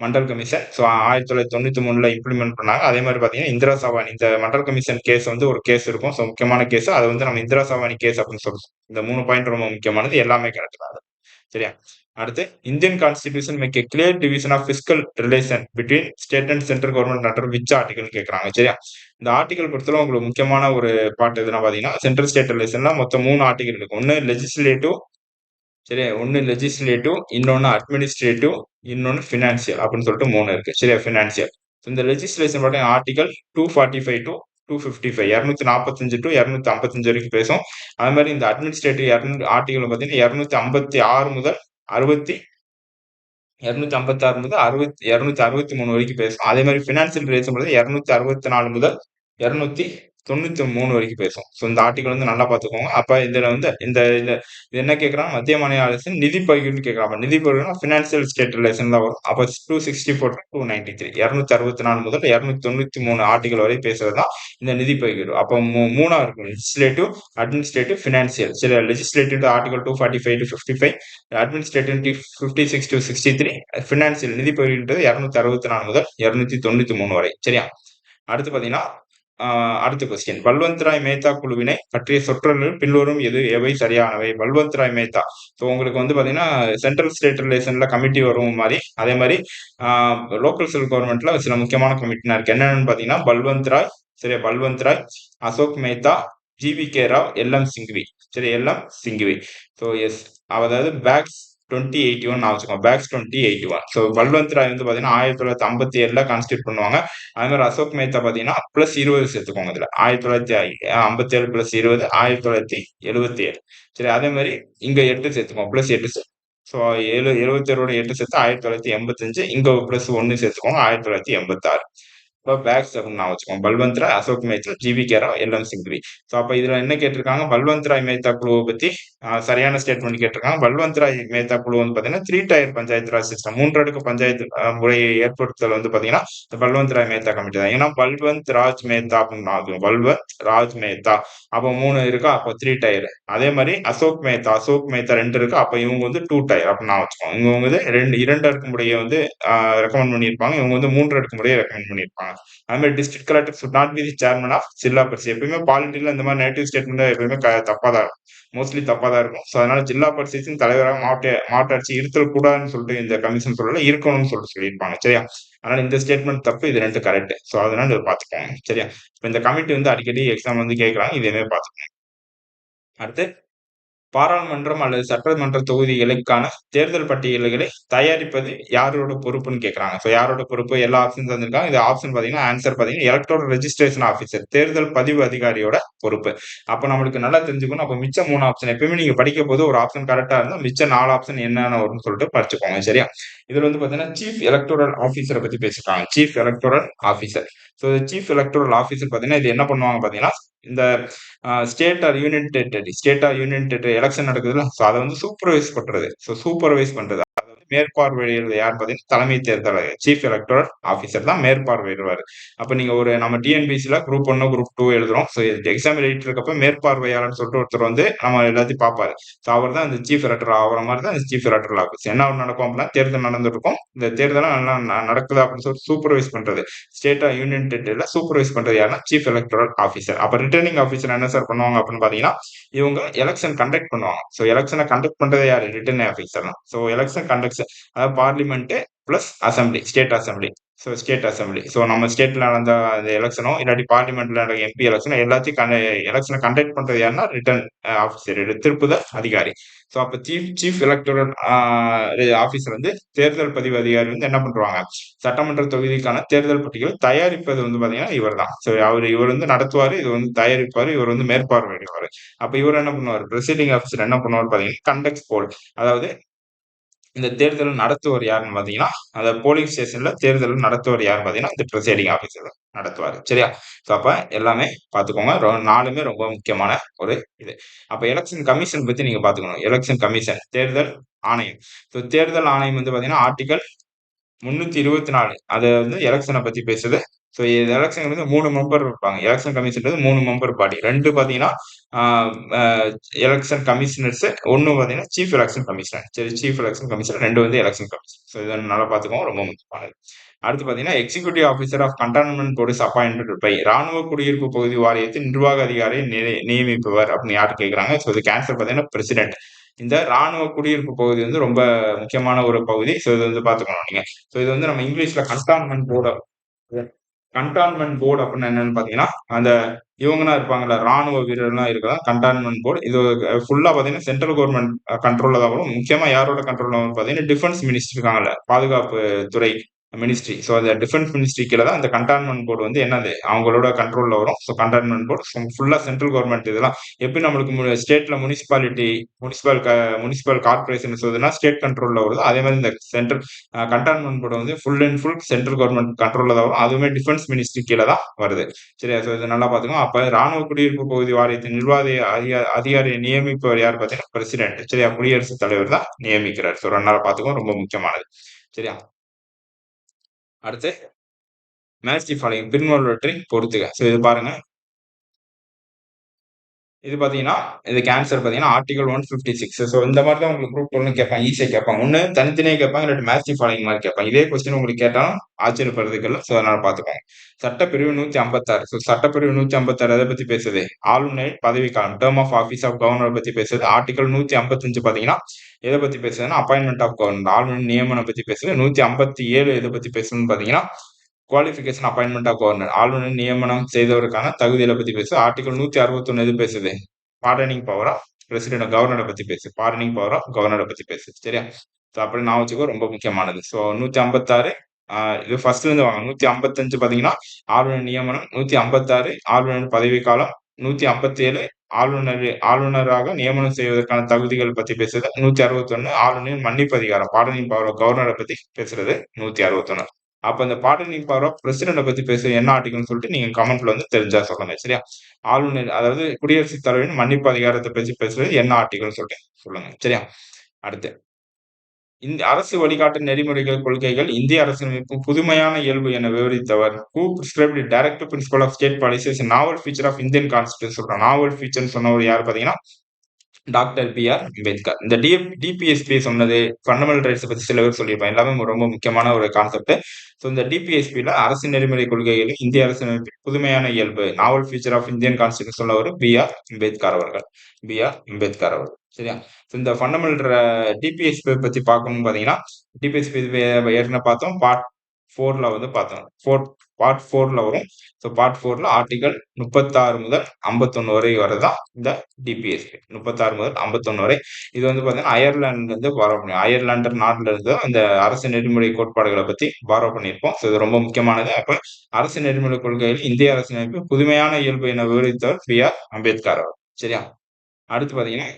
மண்டல் கமிஷன் ஸோ ஆயிரத்தி தொள்ளாயிரத்தி தொண்ணூத்தி மூணுல இம்ப்ளிமெண்ட் பண்ணாங்க. அதே மாதிரி பாத்தீங்கன்னா இந்திரா சவானி இந்த மண்டல் கமிஷன் கேஸ் வந்து ஒரு கேஸ் இருக்கும். ஸோ முக்கியமான கேஸ் அது வந்து நம்ம இந்திரா சவானி கேஸ் அப்படின்னு சொல்லுவோம் இந்த மூணு பாயிண்ட் ரொம்ப முக்கியமானது எல்லாமே கிடைக்கிறாங்க சரியா? அடுத்து Indian constitution make a clear division of physical relation between state and central government under which article கேட்கறாங்க சரியா? இந்த ஆர்டிகல் பொறுத்தவரை உங்களுக்கு முக்கியமான ஒரு பாட்டு எதுனா பாத்தீங்கன்னா சென்ட்ரல் ஸ்டேட் ரிலேஷன்ல மொத்தம் மூணு ஆர்டிகல் இருக்கு. ஒன்னு லெஜிஸ்லேட்டிவ் சரியா? ஒன்னு லெஜிஸ்லேட்டிவ் இன்னொன்னு அட்மினிஸ்ட்ரேட்டிவ் இன்னொன்று ஃபினான்சியல் அப்படின்னு சொல்லிட்டு மூணு இருக்கு. சரியா? ஃபினான்சியல் இந்த லெஜிஸ்லேஷன் பார்த்தீங்கன்னா article two forty five two two fifty five இரநூத்தி நாற்பத்தஞ்சு டு இரநூத்தி ஐம்பத்தஞ்சு வரைக்கும் பேசும். அது மாதிரி இந்த அட்மினிஸ்ட்ரேட்டிவ் இரநூறு ஆர்டிகல் பார்த்தீங்கன்னா இரநூத்தி ஐம்பத்தி ஆறு முதல் அறுபத்தி இரநூத்தி ஐம்பத்தி ஆறு முதல் அறுபத்தி இரநூத்தி அறுபத்தி மூணு வரைக்கும் பேசும். அதே மாதிரி ஃபினான்சியல் ரிலேஷன் இரநூத்தி அறுபத்தி நாலு முதல் இரநூத்தி தொண்ணூத்தி மூணு வரைக்கும் பேசும் ஸோ இந்த ஆர்டிகல் வந்து நல்லா பார்த்துக்கோங்க. அப்ப இதுல வந்து இந்த இது என்ன கேட்கறாங்க? மத்திய மாநில அரசு நிதி பகிர்வு கேட்கறாங்க. நிதி பகிர்வுனா பினான்சியல் ஸ்டேட் ரிலேஷன் தான் வரும். அப்போ two sixty four two ninety three இரநூத்தி அறுபத்தி நாலு முதல் இரநூத்தி தொண்ணூத்தி மூணு ஆர்டிகல் வரை பேசுறது தான் இந்த நிதி பகிர்வு. அப்போ மூணா இருக்கும். லெஜிஸ்லேட்டிவ் அட்மினிஸ்ட்ரேட்டிவ் பினான்சியல் சில legislative article two forty five to fifty five administrative fifty six to sixty three financial நிதி பகிர்வுன்றது இரநூத்தி அறுபத்தி நாலு முதல் இரநூத்தி தொண்ணூத்தி மூணு வரை. சரியா? அடுத்து பாத்தீங்கன்னா அடுத்த கொஸ்டின் பல்வந்த்ராய் மேத்தா குழுவினை பற்றிய சொற்றல்கள் பின்வரும் எது? எவை? சரியானவை. பல்வந்த்ராய் மேத்தா. ஸோ உங்களுக்கு வந்து பார்த்தீங்கன்னா சென்ட்ரல் ஸ்டேட் ரிலேஷன்ல கமிட்டி வரும் மாதிரி. அதே மாதிரி லோக்கல் செல் கவர்மெண்ட்ல சில முக்கியமான கமிட்டினா இருக்கு. என்னென்னு பார்த்தீங்கன்னா பல்வந்த் ராய் சரியா Balwant Rai Ashok Mehta G V K Rao L M. Singhvi L M Singhvi. So S அதாவது பேக்ஸ் டுவெண்ட்டி எயிட்டி ஒன் வச்சுக்கோங்க. Bags twenty eighty one so Balwant Rai வந்து பார்த்தீங்கன்னா ஆயிரத்தி தொள்ளாயிரத்தி ஐம்பத்தி ஏழில் கான்ஸ்டியூட் பண்ணுவாங்க. அதே மாதிரி அசோக் மேத்தா பார்த்தீங்கன்னா ப்ளஸ் இருபது சேர்த்துக்கோங்க இதில். ஆயிரத்தி தொள்ளாயிரத்தி ஐம்பத்தி ஏழு ப்ளஸ் இருபது ஆயிரத்தி தொள்ளாயிரத்தி எழுபத்தி ஏழு. சரி அதே மாதிரி இங்கே எட்டு சேர்த்துக்கோங்க. ப்ளஸ் எட்டு ஸோ ஏழு எழுபத்தேழோட எட்டு சேர்த்து ஆயிரத்தி தொள்ளாயிரத்தி எண்பத்தஞ்சு இங்கே ப்ளஸ் ஒன்று சேர்த்துக்கோங்க ஆயிரத்தி தொள்ளாயிரத்தி எண்பத்தாறு. இப்போ பேக்ஸ் அப்படின்னு நான் வச்சுக்கோங்க. பல்வந்த் ராய் அசோக் மேத்தா ஜிவி கேரா எல்எம் சிங்வி ஸோ அப்போ இதில் என்ன கேட்டிருக்காங்க? பல்வந்த் ராய் மேத்தா குழுவை பற்றி சரியான ஸ்டேட்மெண்ட் கேட்டிருக்காங்க பல்வந்த் ராய் மேத்தா குழு வந்து பாத்தீங்கன்னா three tier panchayat raj system மூன்றடுக்கு பஞ்சாயத்து முறையை ஏற்படுத்தல் வந்து பாத்தீங்கன்னா இந்த பல்வந்த் ராய் மேத்தா கமிட்டி தான். ஏன்னா பல்வந்த் ராஜ் மேத்தா அப்படின்னு பல்வந்த் ராஜ் மேத்தா. அப்போ மூணு இருக்கா? அப்போ த்ரீ டயர் அதே மாதிரி அசோக் மேத்தா அசோக் மேத்தா ரெண்டு இருக்கு? அப்போ இவங்க வந்து டூ டயர் அப்படின்னு நான் வச்சுக்கோம் இவங்க வந்து ரெண்டு இரண்டு அடுக்கு முறையை வந்து ரெக்கமெண்ட் பண்ணியிருப்பாங்க. இவங்க வந்து மூன்று அடுக்கு முறையை ரெக்கமெண்ட் பண்ணியிருப்பாங்க. அது மாதிரி district collector should not be the chairman of Zilla Parishad எப்பயுமே பாலிட்டியில் இந்த மாதிரி நேட்டிவ் ஸ்டேட்மெண்ட் எப்பயுமே தப்பா தான் இருக்கும். மோஸ்ட்லி தப்பா தான் இருக்கும். ஸோ அதனால ஜில்லா பரிசத்தின் தலைவராக மாவட்ட மாவட்ட ஆட்சி இருத்தல் கூடாதுன்னு சொல்லிட்டு இந்த கமிஷன் சொல்லல இருக்கணும்னு சொல்லிட்டு சொல்லியிருப்பாங்க. சரியா? அதனால இந்த ஸ்டேட்மெண்ட் தப்பு இது ரெண்டு கரெக்ட் ஸோ அதனால இதை பார்த்துக்கோங்க சரியா? இப்போ இந்த கமிட்டி வந்து அடிக்கடி எக்ஸாம் வந்து கேட்கறாங்க. இதேமே பார்த்துக்கோங்க அடுத்து? பாராளுமன்றம் அல்லது சட்டமன்ற தொகுதிகளுக்கான தேர்தல் பட்டியல்களை தயாரிப்பது யாரோட பொறுப்புன்னு கேட்கறாங்க ஸோ யாரோட பொறுப்பு? எல்லா ஆப்ஷன் தந்திருக்காங்க. இந்த ஆப்ஷன் பார்த்தீங்கன்னா ஆன்சர் பார்த்தீங்கன்னா எலக்ட்ரோல் ரெஜிஸ்ட்ரேஷன் ஆஃபீஸர் தேர்தல் பதிவு அதிகாரியோட பொறுப்பு. அப்போ நம்மளுக்கு நல்லா தெரிஞ்சுக்கணும். அப்போ மிச்சம் மூணு ஆப்ஷன் எப்பயுமே நீங்க படிக்க போது ஒரு ஆப்ஷன் கரெக்டா இருந்தால் மிச்சம் நாலு ஆப்ஷன் என்னென்ன வரும்னு சொல்லிட்டு படிச்சுக்கோங்க சரியா? இதுல வந்து பார்த்தீங்கன்னா சீஃப் எலக்டோரல் ஆஃபீஸரை பத்தி பேசிருக்காங்க chief electoral officer so chief electoral officer பாத்தீங்கன்னா இது என்ன பண்ணுவாங்க பாத்தீங்கன்னா இந்த state or union territory state or union territory election நடக்குதுல்ல so அதை வந்து சூப்பர்வைஸ் பண்றது. ஸோ சூப்பர்வைஸ் பண்றது. மேற்பார்வையிடுறது யார் பார்த்தீங்கன்னா தலைமை தேர்தல் சீஃப் எலக்டோரல் ஆஃபீஸர் தான் மேற்பார்வையிடுவார். அப்போ நீங்கள் ஒரு நம்ம டிஎன்பிசியில் குரூப் ஒன்று குரூப் டூ எழுதுறோம். ஸோ எக்ஸாம் எழுதிட்டு இருக்கப்ப மேற்பார்வையாளர்னு சொல்லிட்டு ஒருத்தர் வந்து நம்ம எல்லாத்தையும் பார்ப்பாரு. ஸோ அவர் தான் அந்த சீஃப் எலக்டர் ஆகிற மாதிரி தான் அந்த சீஃப் எலக்டரல் ஆஃபீஸ் என்ன நடக்கும் அப்படின்னா தேர்தல் நடந்துருக்கும். இந்த தேர்தலாம் நல்லா நடக்குது அப்படின்னு சொல்லிட்டு சூப்பர்வைஸ் பண்ணுறது ஸ்டேட்டாக யூனியன் டெரிட்டரியில் சூப்பர்வைஸ் பண்ணுறது யாருன்னா சீஃப் எலக்டோரல் ஆஃபீஸர் அப்போ ரிட்டர்னிங் ஆஃபீஸர் என்ன சார் பண்ணுவாங்க அப்படின்னு பார்த்தீங்கன்னா இவங்க எலெக்ஷன் கண்டக்ட் பண்ணுவாங்க. ஸோ எலெக்ஷனை கண்டக்ட் பண்ணுறது யாரு? ரிட்டர்னிங் ஆஃபீஸர் தான். ஸோ எலெக்ஷன் கண்டக்ட் அதாவது parliament plus assembly state assembly so state assembly so நம்ம ஸ்டேட்ல நடந்த அந்த எலெக்ஷனோ இல்லாட்டி பார்லிமெண்ட்ல நடந்த எம்பி எலெக்ஷனோ எல்லாத்தையும் கண்ட எலெக்ஷனை கண்டக்ட் பண்றது யாருன்னா ரிட்டர்ன் ஆஃபீஸர் திருப்புதல் அதிகாரி. ஸோ அப்போ சீஃப் சீஃப் எலக்டோரல் ஆஃபீஸர் வந்து தேர்தல் பதிவு அதிகாரி வந்து என்ன பண்றாங்க? சட்டமன்ற தொகுதிக்கான தேர்தல் பட்டியலை தயாரிப்பது வந்து பாத்தீங்கன்னா இவர் தான் ஸோ அவர் இவர் வந்து நடத்துவார் இது வந்து தயாரிப்பார் இவர் வந்து மேற்பார்வையிடுவார். அப்போ இவர் என்ன பண்ணுவார்? பிரசிடிங் ஆஃபீஸர் என்ன பண்ணுவார் பாத்தீங்கன்னா கண்டக்ட் போல் அதாவது இந்த தேர்தல் நடத்துவர் யாருன்னு பாத்தீங்கன்னா அந்த போலிங் ஸ்டேஷன்ல தேர்தல் நடத்துவர் யாருன்னு பாத்தீங்கன்னா இந்த ப்ரிசைடிங் ஆஃபீஸர் நடத்துவாரு. சரியா? ஸோ அப்ப எல்லாமே பாத்துக்கோங்க. நாலுமே ரொம்ப முக்கியமான ஒரு இது. அப்ப எலெக்ஷன் கமிஷன் பத்தி நீங்க பாத்துக்கணும். எலெக்ஷன் கமிஷன் தேர்தல் ஆணையம். ஸோ தேர்தல் ஆணையம் வந்து பாத்தீங்கன்னா ஆர்டிகல் முன்னூத்தி இருபத்தி நாலு. அது வந்து எலெக்ஷனை பத்தி பேசுது. ஸோ இது எலெக்ஷன் வந்து மூணு மெம்பர் இருப்பாங்க. எலெக்ஷன் கமிஷன்றது மூணு மெம்பர் பாடி ரெண்டு பாத்தீங்கன்னா எலெக்ஷன் கமிஷனர்ஸ் ஒன்னு பாத்தீங்கன்னா சீஃப் எலெக்ஷன் கமிஷனர் சரி சீஃப் எலெக்ஷன் கமிஷனர் ரெண்டு வந்து எலெக்ஷன் கமிஷன் ஸோ இதை நல்லா பாத்துக்கோங்க. ரொம்ப முக்கியமானது. அடுத்து பாத்தீங்கன்னா executive officer of cantonment boards appointment by ராணுவ குடியிருப்பு பகுதி வாரியத்தின் நிர்வாக அதிகாரியை நிய- நியமிப்பவர் அப்படின்னு யார் கேட்குறாங்க ஸோ இது கேன்சர் பாத்தீங்கன்னா பிரசிடென்ட் இந்த ராணுவ குடியிருப்பு பகுதி வந்து ரொம்ப முக்கியமான ஒரு பகுதி. ஸோ இது வந்து பார்த்துக்கணும் நீங்க. ஸோ இது வந்து நம்ம இங்கிலீஷ்ல கண்டான்மெண்ட் போர்டு கண்டான்மெண்ட் போர்டு அப்படின்னு என்னன்னு பாத்தீங்கன்னா அந்த இவங்கலாம் இருப்பாங்கல்ல ராணுவ வீரர்லாம் இருக்கலாம் கண்டான்மெண்ட் போர்டு இது ஃபுல்லா பாத்தீங்கன்னா சென்ட்ரல் கவர்மெண்ட் கண்ட்ரோல்ல தான் வரும். முக்கியமா யாரோட கண்ட்ரோல்ல வரும் பாத்தீங்கன்னா டிஃபென்ஸ் மினிஸ்டர் இருக்காங்கல்ல பாதுகாப்பு துறை மினிஸ்ட்ரி ஸோ அந்த டிஃபென்ஸ் மினிஸ்ட்ரி கீழே தான் அந்த கண்டான்மெண்ட் போர்டு வந்து என்னது? அவங்களோட கண்ட்ரோலில் வரும். ஸோ கண்டான்மெண்ட் போர்டு ஃபுல்லாக சென்ட்ரல் கவர்மெண்ட் இதெல்லாம். எப்படி நம்மளுக்கு ஸ்டேட்டில் முனிசிபாலிட்டி முனிசிபல் க முனிசிபல் கார்பரேஷன் சொல்லுதுன்னா ஸ்டேட் கண்ட்ரோலில் வருது அதே மாதிரி இந்த சென்ட்ரல் கண்டான்மெண்ட் போர்டு வந்து full and full central government கண்ட்ரோலில் தான் வரும். அதுவுமே டிஃபென்ஸ் மினிஸ்ட்ரி கீழே தான் வருது. சரியா? ஸோ இதை நல்லா பார்த்துக்கோங்க அப்போ ராணுவ குடியிருப்பு பகுதி வாரியத்தின் நிர்வாக அதிகா- அதிகாரியை நியமிப்பவர் யார் பார்த்தீங்கன்னா பிரசிடென்ட் சரியா? குடியரசுத் தலைவர் தான் நியமிக்கிறார். ஸோ ரெண்டு நாள் பார்த்துக்கோங்க ரொம்ப முக்கியமானது. சரியா? அடுத்து மேட்ச் ஃபாலோயிங் பின்வருவற்றை பொறுத்துக. ஸோ இது பாருங்க. இது பார்த்தீங்கன்னா இது கேன்சர் பார்த்தீங்கன்னா article one fifty six so இந்த மாதிரி தான் உங்களுக்கு குரூப் ஒன்று கேட்பாங்க. ஈஸியாக கேட்பாங்க. ஒன்று தனித்தனியாக கேட்பாங்க இல்லாட்டி மேட்ச் ஃபாலோயிங் மாதிரி கேட்பாங்க. இதே கொஸ்டின் உங்களுக்கு கேட்டாலும் ஆச்சரியப்படுறதுக்கு இல்லை. ஸோ அதனால் பார்த்துக்கோங்க சட்டப்பிரிவு நூற்றி ஐம்பத்தாறு. ஸோ சட்டப்பிரிவு நூற்றி ஐம்பத்தாறு எதை பற்றி பேசுது? ஆளுநர் பதவிக்காலம் term of office of governor பற்றி பேசுது. ஆர்டிகல் நூற்றி ஐம்பத்தஞ்சு பார்த்தீங்கன்னா எதை பற்றி பேசுதுன்னா அப்பாயின்மெண்ட் ஆஃப் கவர்னர் ஆளுநர் நியமனம் பற்றி பேசுது. நூற்றி ஐம்பத்தி ஏழு எதை பற்றி பேசுதுன்னு பார்த்தீங்கன்னா குவாலிஃபிகேஷன் அப்பாயின்மெண்ட் ஆஃப் கவர்னர் ஆளுநர் நியமனம் செய்தவருக்கான தகுதிகளை பத்தி பேசுது ஆர்டிகல் நூத்தி அறுபத்தொன்னு எது பேசுது? பார்டனிங் பவர் ஆஃப் பிரசிடென்ட் கவர்னரை பத்தி பேசு. பார்டனிங் பவர் ஆஃப் கவர்னரை பத்தி பேசு. சரியா? ஸோ அப்படி நான் வச்சுக்கோ ரொம்ப முக்கியமானது. ஸோ நூத்தி ஐம்பத்தாறு இது ஃபர்ஸ்ட்ல இருந்து வாங்க. நூத்தி ஐம்பத்தஞ்சு பாத்தீங்கன்னா ஆளுநர் நியமனம் நூத்தி ஐம்பத்தாறு ஆளுநர் பதவி காலம் நூத்தி ஐம்பத்தி ஏழு ஆளுநர் ஆளுநராக நியமனம் செய்வதற்கான தகுதிகள் பத்தி பேசுறது நூத்தி அறுபத்தொன்னு ஆளுநர் மன்னிப்பு அதிகாரம். பாடலின் பவர் கவர்னரை பத்தி பேசுறது நூத்தி அறுபத்தொன்னு. அப்ப அந்த பார்ட்டனிங் பவர் ஆஃப் பிரசிடென்ட பத்தி பேசுறது என்ன ஆர்டிகல்னு சொல்லிட்டு நீங்க கமெண்ட்ல வந்து தெரிஞ்சா சொல்லுங்க சரியா? ஆளுநர் அதாவது குடியரசுத் தலைவரின் மன்னிப்பு அதிகாரத்தை பற்றி பேசுறது என்ன ஆர்டிகல்னு சொல்லிட்டு சொல்லுங்க சரியா? அடுத்து இந்த அரசு வழிகாட்டு நெறிமுறைகள் கொள்கைகள் இந்திய அரசியலமைப்பு புதுமையான இயல்பு என விவரித்தவர். Who prescribed direct principle of state policies novel feature of Indian constitution சொல்றோம் நாவல் ஃபீச்சர்னு சொன்னவர் யார் பாத்தீங்கன்னா டாக்டர் பி ஆர் அம்பேத்கர். இந்த டி டிபிஎஸ்பி சொன்னது ஃபண்டமெண்டல் ரைட்ஸ் பத்தி சில பேர் சொல்லியிருப்பாங்க. எல்லாமே ரொம்ப முக்கியமான ஒரு கான்செப்ட் ஸோ இந்த டிபிஎஸ்பியில் அரசு நெறிமுறை கொள்கைகளில் இந்திய அரசு புதுமையான இயல்பு novel feature of Indian constitution சொன்னவர் பி ஆர் அம்பேத்கர் அவர்கள். பி ஆர் அம்பேத்கர் அவர்கள். சரியா? ஸோ இந்த ஃபண்டமெண்டல் டிபிஎஸ்பி பத்தி பார்க்கணும்னு பார்த்தீங்கன்னா டிபிஎஸ்பி ஏற்கனவே பார்த்தோம். பார்ட் ஃபோர்ல வந்து பார்த்தோம். ஃபோர்த் பார்ட் ஃபோர்ல வரும். ஸோ பார்ட் ஃபோர்ல ஆர்டிகல் முப்பத்தாறு முதல் ஐம்பத்தொன்னு வரை வரதான் இந்த டிபிஎஸ்பி முப்பத்தாறு முதல் ஐம்பத்தொன்னு வரை. இது வந்து பார்த்தீங்கன்னா அயர்லாண்ட்ல இருந்து பாரோ பண்ணி அயர்லாண்டர் நாட்டில இருந்து அந்த அரசு நெறிமுறை கோட்பாடுகளை பத்தி பாரோ பண்ணியிருப்போம். ஸோ இது ரொம்ப முக்கியமானது. அப்ப அரசு நெறிமுறை கொள்கையில் இந்திய அரசியலமைப்பு புதுமையான இயல்பு என விவரித்தவர் பி ஆர் அம்பேத்கர் அவர் சரியா? அடுத்து பாத்தீங்கன்னா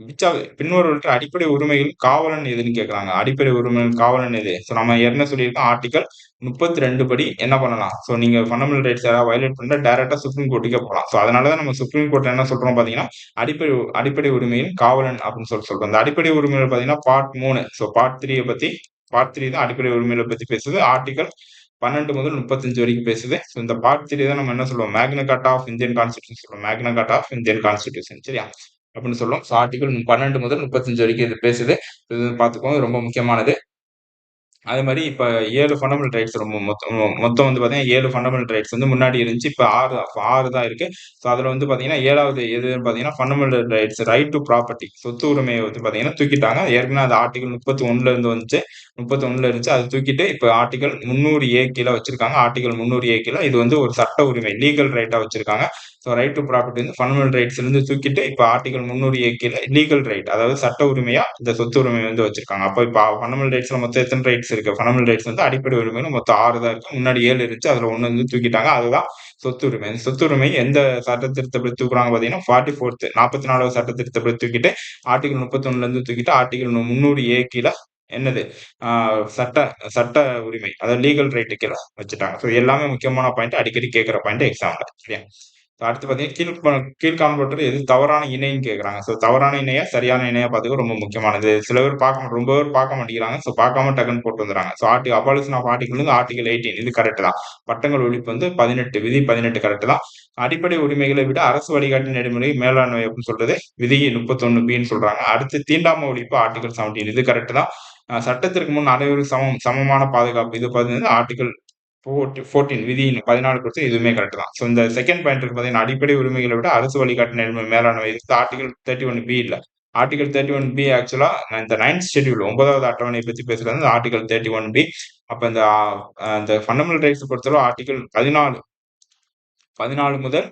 விச்சா பின்வருவற்ற அடிப்படை உரிமைகள் காவலன் எதுன்னு கேட்குறாங்க அடிப்படை உரிமைகள் காவலன் எது? ஸோ நம்ம என்ன சொல்லியிருக்கோம் ஆர்டிகல் முப்பத்தி ரெண்டு படி என்ன பண்ணலாம்? ஸோ நீங்க ஃபண்டமெண்டல் ரைட்ஸ் யாராவது வயலேட் பண்ணா டேரக்டா சுப்ரீம் கோர்ட்டுக்கே போகலாம் ஸோ அதனாலதான் நம்ம சுப்ரீம் கோர்ட் என்ன சொல்றோம் பாத்தீங்கன்னா அடிப்படை அடிப்படை உரிமையின் காவலன் அப்படின்னு சொல்லி சொல்றோம். அந்த அடிப்படை உரிமைகள் பாத்தீங்கன்னா பார்ட் மூணு. ஸோ பார்ட் த்ரீயை பத்தி பார்ட் த்ரீ தான் அடிப்படை உரிமைகளை பத்தி பேசுது. ஆர்டிகல் பன்னெண்டு முதல் முப்பத்தஞ்சு வரைக்கும் பேசுது. ஸோ இந்த பார்ட் த்ரீ தான் நம்ம என்ன சொல்லுவோம்? மேக்னா ஆஃப் இந்தியன் கான்ஸ்டியூஷன் சொல்லுவோம். மேக்னா ஆஃப் இந்தியன் கான்ஸ்டியூஷன் சரியா? அப்படின்னு சொல்லுவோம் ஸோ ஆர்டிகல் பன்னெண்டு முதல் முப்பத்தஞ்சு வரைக்கும் இது பேசுது. இது பார்த்துக்கோங்க ரொம்ப முக்கியமானது. அதே மாதிரி இப்போ ஏழு ஃபண்டமெண்டல் ரைட்ஸ் ரொம்ப மொத்தம் மொத்தம் வந்து பார்த்தீங்கன்னா ஏழு ஃபண்டமெண்டல் ரைட்ஸ் வந்து முன்னாடி இருந்துச்சு. இப்போ ஆறு ஆறு தான் இருக்கு. ஸோ அதில் வந்து பார்த்தீங்கன்னா ஏழாவது எதுன்னு பார்த்தீங்கன்னா fundamental rights right to property சொத்து உரிமையை வந்து பார்த்தீங்கன்னா தூக்கிட்டாங்க. ஏற்கனவே அது ஆர்டிகல் முப்பத்தி ஒண்ணுல இருந்து வந்துச்சு. முப்பத்தி ஒண்ணுல இருந்துச்சு. அது தூக்கிட்டு இப்போ ஆர்டிகல் முந்நூறு ஏ கீழே வச்சிருக்காங்க. ஆர்டிகல் முந்நூறு ஏ கீழே இது வந்து ஒரு சட்ட உரிமை லீகல் ரைட்டாக வச்சிருக்காங்க. ஸோ ரைட் டு ப்ராப்பர்ட்டி வந்து ஃபண்டமெண்டல் ரைட்ஸ்ல இருந்து தூக்கிட்டு இப்போ ஆர்டிகல் முந்நூறு ஏ லீகல் ரைட் அதாவது சட்ட உரிமையா இந்த சொத்து உரிமை வந்து வச்சிருக்காங்க. அப்போ இப்போ ஃபண்டமெண்டல் ரைட்ஸ்ல மொத்தம் எத்தனை ரைட்ஸ் இருக்கு? ஃபண்டமெண்டல் ரைட்ஸ் வந்து அடிப்படை உரிமைன்னு மொத்தம் ஆறு தான் இருக்கு. முன்னாடி ஏழு இருந்துச்சு அதுல ஒன்று வந்து தூக்கிட்டாங்க. அதுதான் சொத்து உரிமை. இந்த சொத்து உரிமை எந்த சட்ட திருத்தப்படி தூக்குறாங்க பார்த்தீங்கன்னா ஃபார்ட்டி ஃபோர்த் நாற்பத்தி நாலாவது சட்ட திருத்தப்படி தூக்கிட்டு ஆர்டிகல் முப்பத்தொன்னுல இருந்து தூக்கிட்டு ஆர்டிகல் முந்நூறு ஏ கீழே என்னது? சட்ட சட்ட உரிமை அதாவது லீகல் ரைட்டு கீழே வச்சுட்டாங்க. ஸோ எல்லாமே முக்கியமான பாயிண்ட் அடிக்கடி கேட்குற பாயிண்ட் எக்ஸாம்ல சரியா? அடுத்து பார்த்தீங்கன்னா கீழ் கீழ்காண்பவற்றில் எது தவறான இணைன்னு கேட்குறாங்க ஸோ தவறான இணையா சரியான இணையா பார்த்துக்க ரொம்ப முக்கியமானது. சில பேர் பார்க்க ரொம்ப பேர் பார்க்க மாட்டேங்கிறாங்க. ஸோ பார்க்காம டக்குன்னு போட்டு வந்துறாங்க ஸோ ஆர்டி அபாலிஷன் ஆஃப் ஆர்டிகல் வந்து ஆர்டிகல் எயிட்டீன் இது கரெக்ட் தான். பட்டங்கள் ஒழிப்பு வந்து பதினெட்டு விதி பதினெட்டு கரெக்ட் தான். அடிப்படை உரிமைகளை விட அரசு வழிகாட்டு நடைமுறை மேலாண்மை அப்படின்னு சொல்றது விதி முப்பத்தொன்னு பின்னு சொல்றாங்க. அடுத்து தீண்டாம ஒழிப்பு ஆர்டிகல் செவன்டீன் இது கரெக்ட் தான். சட்டத்திற்கு முன் அனைவரும் சமம் சமமான பாதுகாப்பு. இது பார்த்தீங்கன்னா ஆர்டிகல் ஃபோர்டீன் விதி பதினாலு கொடுத்து இதுவுமே கரெக்ட் தான். ஸோ இந்த செகண்ட் பாயிண்ட் இருக்கு பார்த்தீங்கன்னா அடிப்படை உரிமைகளை விட அரசு வழிகாட்டு நெறிமுறை மேலாண்மை இது ஆர்டிகல் தேர்ட்டி ஒன் பி இல்லை. ஆர்டிகல் தேர்ட்டி ஒன் பி ஆக்சுவலா இந்த நைன்த் ஷெட்யூல் ஒன்பதாவது அட்டவணையை பத்தி பேசுறது ஆர்டிகல் தேர்ட்டி ஒன் பி அப்ப இந்த இந்த ஃபண்டமெண்டல் ரைட்ஸ் பொறுத்தவரை ஆர்டிகல் பதினாலு பதினாலு முதல்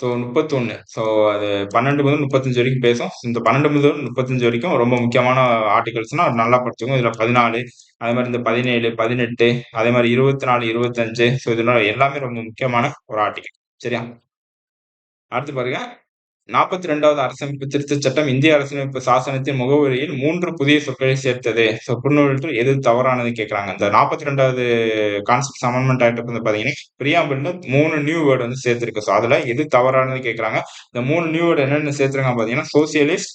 ஸோ முப்பத்தொன்னு. ஸோ அது பன்னெண்டு முதல் முப்பத்தஞ்சு வரைக்கும் பேசும். இந்த பன்னெண்டு முதல் முப்பத்தஞ்சு வரைக்கும் ரொம்ப முக்கியமான ஆர்டிகல்ஸ்னால் நல்லா படிச்சுக்கோங்க. இதில் பதினாலு அதே மாதிரி இந்த பதினேழு பதினெட்டு அதே மாதிரி இருபத்தி நாலு இருபத்தஞ்சு. ஸோ இதெல்லாம் எல்லாமே ரொம்ப முக்கியமான ஒரு ஆர்டிகல் சரியா? அடுத்து பாருங்க. நாற்பத்தி ரெண்டாவது அரசமைப்பு திருத்தச் சட்டம் இந்திய அரசியலமைப்பு சாசனத்தின் முகவரியில் மூன்று புதிய சொற்களை சேர்த்தது. ஸோ எது தவறானது கேட்கறாங்க இந்த நாற்பத்தி ரெண்டாவது கான்செப்ட் அமெண்ட்மெண்ட் ஆக்ட் வந்து பாத்தீங்கன்னா பிரியாம்பிள்ல மூணு நியூ வேர்டு வந்து சேர்த்திருக்கு. ஸோ அதுல எது தவறானது கேட்கறாங்க இந்த மூணு நியூ வேர்டு என்னென்ன சேர்த்திருக்காங்க பாத்தீங்கன்னா சோசியலிஸ்ட்